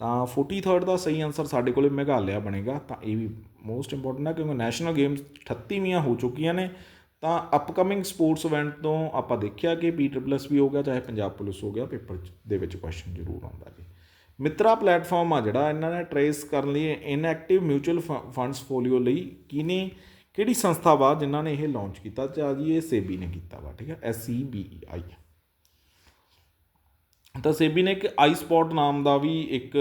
ਤਾਂ 43rd ਦਾ ਸਹੀ ਆਨਸਰ ਸਾਡੇ ਕੋਲੇ ਮੇਘਾਲਿਆ ਬਣੇਗਾ। ਤਾਂ ਇਹ ਵੀ ਮੋਸਟ ਇੰਪੋਰਟੈਂਟ ਹੈ ਕਿਉਂਕਿ ਨੈਸ਼ਨਲ ਗੇਮਸ 38ਵੀਆਂ ਹੋ ਚੁੱਕੀਆਂ ਨੇ। ਤਾਂ ਅਪਕਮਿੰਗ ਸਪੋਰਟਸ ਇਵੈਂਟ ਤੋਂ ਆਪਾਂ ਦੇਖਿਆ ਕਿ ਪੀਟਰਪਲਸ ਵੀ ਹੋ ਗਿਆ, ਚਾਹੇ ਪੰਜਾਬ ਪੁਲਿਸ ਹੋ ਗਿਆ, ਪੇਪਰ ਦੇ ਵਿੱਚ ਕੁਐਸਚਨ ਜ਼ਰੂਰ ਆਉਂਦਾ ਜੀ। ਮਿੱਤਰਾ ਪਲੇਟਫਾਰਮ ਆ ਜਿਹੜਾ, ਇਹਨਾਂ ਨੇ ਟਰੇਸ ਕਰਨ ਲਈ ਇਨਐਕਟਿਵ ਮਿਊਚੁਅਲ ਫੰਡਸ ਫੋਲੀਓ ਲਈ ਕਿਨੇ ਕਿਹੜੀ ਸੰਸਥਾ ਵਾ ਜਿਨ੍ਹਾਂ ਨੇ ਇਹ ਲਾਂਚ ਕੀਤਾ, ਤੇ ਸੇਬੀ ਨੇ ਕੀਤਾ ਵਾ, ਠੀਕ ਹੈ ਐਸ ਸੀ ਬੀ ਆਈ ਤਾਂ ਸੇਬੀ ਨੇ ਇੱਕ ਆਈ ਸਪੋਟ ਨਾਮ ਦਾ ਵੀ ਇੱਕ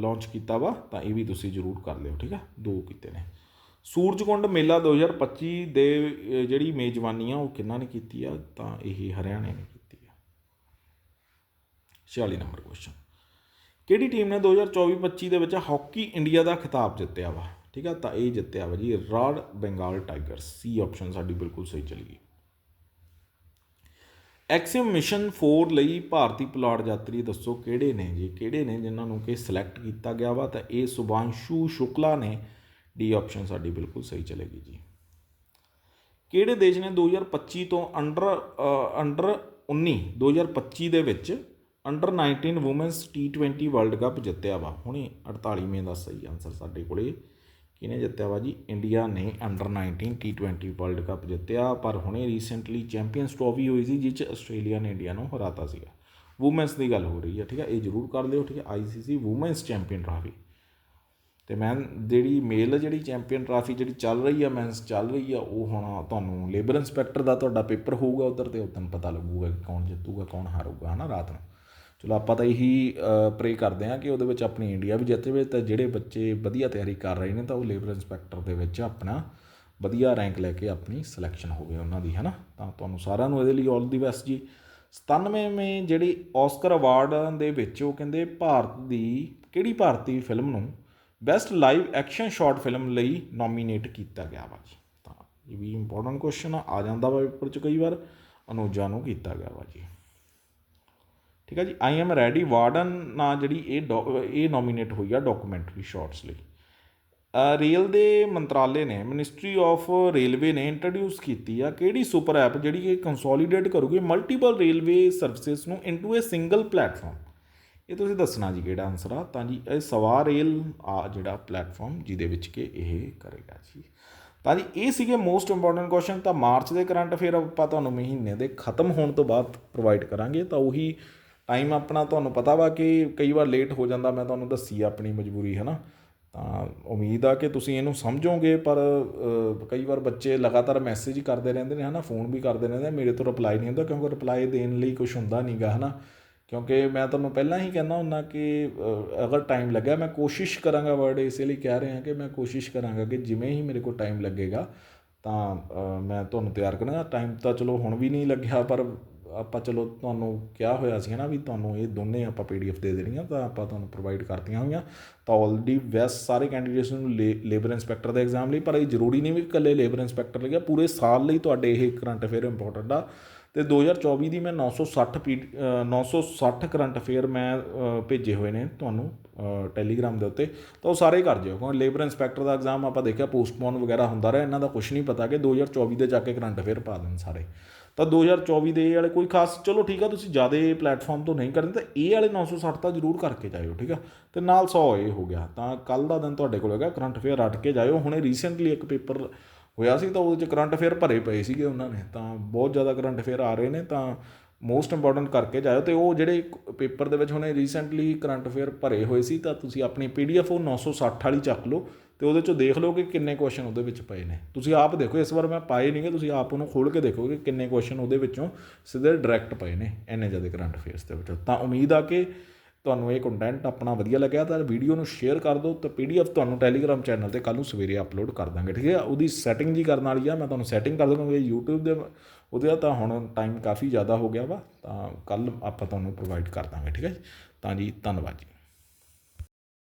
ਲਾਂਚ ਕੀਤਾ ਵਾ, ਤਾਂ ਇਹ ਵੀ ਤੁਸੀਂ ਜ਼ਰੂਰ ਕਰ ਲਿਓ, ਠੀਕ ਆ? ਦੋ ਕੀਤੇ ਨੇ। ਸੂਰਜਕੁੰਡ ਮੇਲਾ 2025 ਦੇ ਜਿਹੜੀ ਮੇਜ਼ਬਾਨੀ ਆ, ਉਹ ਕਿਹਨਾਂ ਨੇ ਕੀਤੀ ਆ? ਤਾਂ ਇਹ ਹਰਿਆਣੇ ਨੇ ਕੀਤੀ ਆ। 46 ਨੰਬਰ ਕੁਐਸਚਨ ਕਿਹੜੀ ਟੀਮ ਨੇ 2024-25 ਦੇ ਵਿੱਚ ਹਾਕੀ ਇੰਡੀਆ ਦਾ ਖਿਤਾਬ ਜਿੱਤਿਆ ਵਾ? ਠੀਕ ਆ? ਤਾਂ ਇਹ ਜਿੱਤਿਆ ਵਾ ਜੀ, ਰਾਡ ਬੰਗਾਲ ਟਾਈਗਰਸ। ਸੀ ਆਪਸ਼ਨ ਸਾਡੀ ਬਿਲਕੁਲ ਸਹੀ ਚਲੀ ਗਈ। ਐਕਸਿਮ ਮਿਸ਼ਨ 4 ਲਈ ਭਾਰਤੀ ਪੁਲਾੜ ਯਾਤਰੀ ਦੱਸੋ ਕਿਹੜੇ ਨੇ ਜੀ? ਕਿਹੜੇ ਨੇ ਜਿਨ੍ਹਾਂ ਨੂੰ ਕਿ ਸਿਲੈਕਟ ਕੀਤਾ ਗਿਆ ਵਾ? ਤਾਂ ਇਹ ਸੁਭਾਂਸ਼ੂ ਸ਼ੁਕਲਾ ਨੇ ਡੀ ਆਪਸ਼ਨ ਸਾਡੀ ਬਿਲਕੁਲ ਸਹੀ ਚਲੇਗੀ ਜੀ। ਕਿਹੜੇ ਦੇਸ਼ ਨੇ 2025 ਤੋਂ ਅੰਡਰ ਅ, ਅੰਡਰ 19 2025 ਦੇ ਵਿੱਚ under 19 womens T20 world cup ਜਿੱਤਿਆ ਵਾ? ਹੁਣੇ 48ਵੇਂ ਦਾ ਸਹੀ ਆਨਸਰ ਸਾਡੇ ਕੋਲੇ। ਕਿਹਨੇ ਜਿੱਤਿਆ ਵਾ ਜੀ? ਇੰਡੀਆ ਨੇ ਅੰਡਰ 19 T20 ਵਰਲਡ ਕੱਪ ਜਿੱਤਿਆ, ਪਰ ਹੁਣੇ ਰੀਸੈਂਟਲੀ ਚੈਂਪੀਅਨਸ ਟਰੋਫੀ ਹੋਈ ਸੀ ਜਿਸ 'ਚ ਆਸਟ੍ਰੇਲੀਆ ਨੇ ਇੰਡੀਆ ਨੂੰ ਹਰਾਤਾ ਸੀਗਾ। ਔਮਨਸ ਦੀ ਗੱਲ ਹੋ ਰਹੀ ਹੈ ਠੀਕ ਹੈ ਇਹ ਜ਼ਰੂਰ ਕਰ ਲਿਓ ਠੀਕ ਹੈ ਆਈਸੀਸੀ ਔਮਨਸ ਚੈਂਪੀਅਨ ਟਰਾਫੀ ਤੇ ਮੈਂ ਜਿਹੜੀ ਮੇਲ ਜਿਹੜੀ ਚੈਂਪੀਅਨ ਟਰਾਫੀ ਜਿਹੜੀ ਚੱਲ ਰਹੀ ਆ ਮੈਨਸ ਚੱਲ ਰਹੀ ਆ, ਉਹ ਹੁਣ ਤੁਹਾਨੂੰ ਲੇਬਰ ਇੰਸਪੈਕਟਰ ਦਾ ਤੁਹਾਡਾ ਪੇਪਰ ਹੋਊਗਾ ਉਧਰ ਤੇ ਉਦੋਂ ਪਤਾ ਲੱਗੂਗਾ ਕਿ ਕੌਣ ਜਿੱਤੂਗਾ, ਕੌਣ ਹਾਰੂਗਾ, ਹਨਾ, ਰਾਤ ਨੂੰ। ਚਲੋ ਆਪਾਂ ਤਾਂ ਇਹੀ ਪ੍ਰੇ ਕਰਦੇ ਹਾਂ ਕਿ ਉਹਦੇ ਵਿੱਚ ਆਪਣੀ ਇੰਡੀਆ ਵੀ ਜਿੱਤੇ ਵੇ ਤਾਂ ਜਿਹੜੇ ਬੱਚੇ ਵਧੀਆ ਤਿਆਰੀ ਕਰ ਰਹੇ ਨੇ ਤਾਂ ਉਹ ਲੇਬਰ ਇੰਸਪੈਕਟਰ ਦੇ ਵਿੱਚ ਆਪਣਾ ਵਧੀਆ ਰੈਂਕ ਲੈ ਕੇ ਆਪਣੀ ਸਿਲੈਕਸ਼ਨ ਹੋਵੇ ਉਹਨਾਂ ਦੀ ਹੈ ਨਾ ਤਾਂ ਤੁਹਾਨੂੰ ਸਾਰਿਆਂ ਨੂੰ ਇਹਦੇ ਲਈ ਆਲ ਦੀ ਬੈਸਟ ਜੀ। 97ਵੇਂ ਜਿਹੜੀ ਆਸਕਰ ਅਵਾਰਡ ਦੇ ਵਿੱਚ ਉਹ ਕਹਿੰਦੇ ਭਾਰਤ ਦੀ ਕਿਹੜੀ ਭਾਰਤੀ ਫਿਲਮ ਨੂੰ best live action short film ਲਈ ਨੋਮੀਨੇਟ ਕੀਤਾ ਗਿਆ ਵਾ ਜੀ? ਤਾਂ ਇਹ ਵੀ ਇੰਪੋਰਟੈਂਟ ਕੁਐਸਚਨ ਆ ਆ ਜਾਂਦਾ ਵਾ ਪੇਪਰ 'ਚ ਕਈ ਵਾਰ, ਅਨੁਜਾ ਨੂੰ ਕੀਤਾ ਗਿਆ ਵਾ ਜੀ। ਠੀਕ ਆ ਜੀ? ਆਈ ਐਮ ਰੈਡੀ ਵਾਰਡਨ ਨਾ ਜਿਹੜੀ ਇਹ ਡੋ- ਇਹ ਨੋਮੀਨੇਟ ਹੋਈ ਆ ਡਾਕੂਮੈਂਟਰੀ ਸ਼ਾਰਟਸ ਲਈ। ਰੇਲ ਦੇ ਮੰਤਰਾਲੇ ਨੇ ਮਿਨਿਸਟਰੀ ਆਫ ਰੇਲਵੇ ਨੇ ਇੰਟਰੋਡਿਊਸ ਕੀਤੀ ਆ ਕਿਹੜੀ ਸੁਪਰ ਐਪ ਜਿਹੜੀ ਕਿ ਕੰਸੋਲੀਡੇਟ ਕਰੂਗੀ ਮਲਟੀਪਲ ਰੇਲਵੇ ਸਰਵਿਸਿਜ਼ ਨੂੰ ਇਨਟੂ ਅ ਸਿੰਗਲ ਪਲੇਟਫਾਰਮ ਇਹ ਤੁਸੀਂ ਦੱਸਣਾ ਜੀ ਕਿਹੜਾ ਆਨਸਰ ਆ? ਤਾਂ ਜੀ, ਇਹ ਸਵਾ ਰੇਲ ਆ ਜਿਹੜਾ ਪਲੇਟਫਾਰਮ ਜਿਹਦੇ ਵਿੱਚ ਕਿ ਇਹ ਕਰੇਗਾ ਜੀ। ਤਾਂ ਜੀ, ਇਹ ਸੀਗੇ ਮੋਸਟ ਇੰਪੋਰਟੈਂਟ ਕੁਐਸਚਨ ਤਾਂ ਮਾਰਚ ਦੇ ਕਰੰਟ ਅਫੇਅਰ ਆਪਾਂ ਤੁਹਾਨੂੰ ਮਹੀਨੇ ਦੇ ਖਤਮ ਹੋਣ ਤੋਂ ਬਾਅਦ ਪ੍ਰੋਵਾਈਡ ਕਰਾਂਗੇ। ਤਾਂ ਉਹੀ ਟਾਈਮ ਆਪਣਾ ਤੁਹਾਨੂੰ ਪਤਾ ਵਾ ਕਿ ਕਈ ਵਾਰ ਲੇਟ ਹੋ ਜਾਂਦਾ, ਮੈਂ ਤੁਹਾਨੂੰ ਦੱਸੀ ਆ ਆਪਣੀ ਮਜਬੂਰੀ ਹੈ ਨਾ ਤਾਂ ਉਮੀਦ ਆ ਕਿ ਤੁਸੀਂ ਇਹਨੂੰ ਸਮਝੋਗੇ, ਪਰ ਕਈ ਵਾਰ ਬੱਚੇ ਲਗਾਤਾਰ ਮੈਸੇਜ ਹੀ ਕਰਦੇ ਰਹਿੰਦੇ ਨੇ, ਹਨਾ? ਫੋਨ ਵੀ ਕਰਦੇ ਰਹਿੰਦੇ ਮੇਰੇ ਤੋਂ ਰਿਪਲਾਈ ਨਹੀਂ ਹੁੰਦਾ, ਕਿਉਂਕਿ ਰਿਪਲਾਈ ਦੇਣ ਲਈ ਕੁਝ ਹੁੰਦਾ ਨਹੀਂਗਾ ਹਨਾ? ਕਿਉਂਕਿ ਮੈਂ ਤੁਹਾਨੂੰ ਪਹਿਲਾਂ ਹੀ ਕਹਿੰਦਾ ਹੁੰਦਾ ਕਿ ਅਗਰ ਟਾਈਮ ਲੱਗਿਆ, ਮੈਂ ਕੋਸ਼ਿਸ਼ ਕਰਾਂਗਾ ਵਰਡ ਇਸੇ ਲਈ ਕਹਿ ਰਿਹਾ ਕਿ ਮੈਂ ਕੋਸ਼ਿਸ਼ ਕਰਾਂਗਾ ਕਿ ਜਿਵੇਂ ਹੀ ਮੇਰੇ ਕੋਲ ਟਾਈਮ ਲੱਗੇਗਾ, ਤਾਂ ਮੈਂ ਤੁਹਾਨੂੰ ਤਿਆਰ ਕਰਾਂਗਾ। ਟਾਈਮ ਤਾਂ ਚਲੋ ਹੁਣ ਵੀ ਨਹੀਂ ਲੱਗਿਆ, ਪਰ ਆਪਾਂ ਚਲੋ ਤੁਹਾਨੂੰ ਕਿਹਾ ਹੋਇਆ ਸੀ ਨਾ ਵੀ ਤੁਹਾਨੂੰ ਇਹ ਦੋਨੇ ਆਪਾਂ ਪੀਡੀਐਫ ਦੇ ਦੇਣੀਆਂ ਤਾਂ ਆਪਾਂ ਤੁਹਾਨੂੰ ਪ੍ਰੋਵਾਈਡ ਕਰਤੀਆਂ ਹੋਈਆਂ। ਤਾਂ ਆਲਰੇਡੀ ਵੈਸ ਸਾਰੇ ਕੈਂਡੀਡੇਟਸ ਨੂੰ ਲੇਬਰ ਇੰਸਪੈਕਟਰ ਦੇ ਐਗਜ਼ਾਮ ਲਈ ਪਰ ਇਹ ਜ਼ਰੂਰੀ ਨਹੀਂ ਵੀ ਇਕੱਲੇ ਲੇਬਰ ਇੰਸਪੈਕਟਰ ਲਈ ਪੂਰੇ ਸਾਲ ਲਈ ਤੁਹਾਡੇ ਇਹ ਕਰੰਟ ਅਫੇਅਰ ਇੰਪੋਰਟੈਂਟ ਆ। ਤੇ 2024 ਦੀ ਮੈਂ 960 ਪੀ ਅ, 960 ਕਰੰਟ ਅਫੇਅਰ ਮੈਂ ਭੇਜੇ ਹੋਏ ਨੇ ਤੁਹਾਨੂੰ ਟੈਲੀਗ੍ਰਾਮ ਦੇ ਉੱਤੇ। ਤਾਂ ਉਹ ਸਾਰੇ ਕਰ ਜਿਓ ਕਿਉਂਕਿ ਲੇਬਰ ਇੰਸਪੈਕਟਰ ਦਾ ਐਗਜ਼ਾਮ ਆਪਾਂ ਦੇਖਿਆ ਪੋਸਟਪੋਨ ਵਗੈਰਾ ਹੁੰਦਾ ਰਿਹਾ ਇਹਨਾਂ ਦਾ ਕੁਝ ਨਹੀਂ ਪਤਾ ਕਿ 2024 ਦੇ ਜਾ ਕੇ ਕਰੰਟ ਅਫੇਅਰ ਪਾ ਦੇਣ ਸਾਰੇ। ਤਾਂ 2024 ਦੇ ਇਹ ਵਾਲੇ ਕੋਈ ਖਾਸ, ਚਲੋ ਠੀਕ ਆ, ਤੁਸੀਂ ਜ਼ਿਆਦਾ ਪਲੇਟਫਾਰਮ ਤੋਂ ਨਹੀਂ ਕਰਦੇ, ਤਾਂ ਇਹ ਵਾਲੇ 960 ਤਾਂ ਜ਼ਰੂਰ ਕਰਕੇ ਜਾਇਓ, ਠੀਕ ਆ? ਤੇ ਨਾਲ 100 ਇਹ ਹੋ ਗਿਆ, ਤਾਂ ਕੱਲ ਦਾ ਦਿਨ ਤੁਹਾਡੇ ਕੋਲ ਹੈਗਾ, ਕਰੰਟ ਅਫੇਅਰ ਰੱਟ ਕੇ ਜਾਇਓ। ਹੁਣੇ ਰੀਸੈਂਟਲੀ ਇੱਕ ਪੇਪਰ ਹੋਇਆ ਸੀ, ਤਾਂ ਉਹਦੇ ਚ ਕਰੰਟ ਅਫੇਅਰ ਭਰੇ ਪਏ ਸੀਗੇ ਉਹਨਾਂ ਨੇ, ਤਾਂ ਬਹੁਤ ਜ਼ਿਆਦਾ ਕਰੰਟ ਅਫੇਅਰ ਆ ਰਹੇ ਨੇ, ਤਾਂ ਮੋਸਟ ਇੰਪੋਰਟੈਂਟ ਕਰਕੇ ਜਾਇਓ। ਤੇ ਉਹ ਜਿਹੜੇ ਪੇਪਰ ਦੇ ਵਿੱਚ ਹੁਣੇ ਰੀਸੈਂਟਲੀ ਕਰੰਟ ਅਫੇਅਰ ਭਰੇ ਹੋਏ ਸੀ, ਤਾਂ ਤੁਸੀਂ ਆਪਣੀ ਪੀਡੀਐਫ ਉਹ 960 ਵਾਲੀ ਚੱਕ ਲਓ ਤੇ ਉਹਦੇ ਚੋਂ ਦੇਖ ਲਓ ਕਿ ਕਿੰਨੇ ਕੁਐਸਚਨ ਉਹਦੇ ਵਿੱਚ ਪਏ ਨੇ। ਤੁਸੀਂ ਆਪ ਦੇਖੋ, ਇਸ ਵਾਰ ਮੈਂ ਪਾਏ ਨਹੀਂਗੇ ਤੁਸੀਂ ਆਪ ਉਹਨੂੰ ਖੋਲ ਕੇ ਦੇਖੋ ਕਿ ਕਿੰਨੇ ਕੁਐਸਚਨ ਉਹਦੇ ਵਿੱਚੋਂ ਸਿੱਧੇ ਡਾਇਰੈਕਟ ਪਏ ਨੇ, ਇੰਨੇ ਜ਼ਿਆਦਾ ਕਰੰਟ ਅਫੇਅਰਸ ਦੇ ਵਿੱਚੋਂ। ਤਾਂ ਉਮੀਦ ਆ ਕਿ ਤੁਹਾਨੂੰ ਇਹ ਕੰਟੈਂਟ ਆਪਣਾ ਵਧੀਆ ਲੱਗਿਆ, ਤਾਂ ਵੀਡੀਓ ਨੂੰ ਸ਼ੇਅਰ ਕਰ ਦਿਓ, ਤੇ ਪੀਡੀਐਫ ਤੁਹਾਨੂੰ ਟੈਲੀਗ੍ਰਾਮ ਚੈਨਲ ਤੇ ਕੱਲ ਨੂੰ ਸਵੇਰੇ ਅਪਲੋਡ ਕਰ ਦਾਂਗੇ, ਠੀਕ ਹੈ? ਉਹਦੀ ਸੈਟਿੰਗ ਜੀ ਕਰਨ ਵਾਲੀ ਆ, ਮੈਂ ਤੁਹਾਨੂੰ ਸੈਟਿੰਗ ਕਰ ਦੂੰਗਾ ਕਿਉਂਕਿ YouTube ਦੇ ਉਹਦੇ ਤਾਂ ਹੁਣ ਟਾਈਮ ਕਾਫੀ ਜ਼ਿਆਦਾ ਹੋ ਗਿਆ ਵਾ, ਤਾਂ ਕੱਲ ਆਪਾਂ ਤੁਹਾਨੂੰ ਪ੍ਰੋਵਾਈਡ ਕਰ ਦਾਂਗੇ, ਠੀਕ ਹੈ ਜੀ? ਤਾਂ ਜੀ, ਧੰਨਵਾਦ ਜੀ।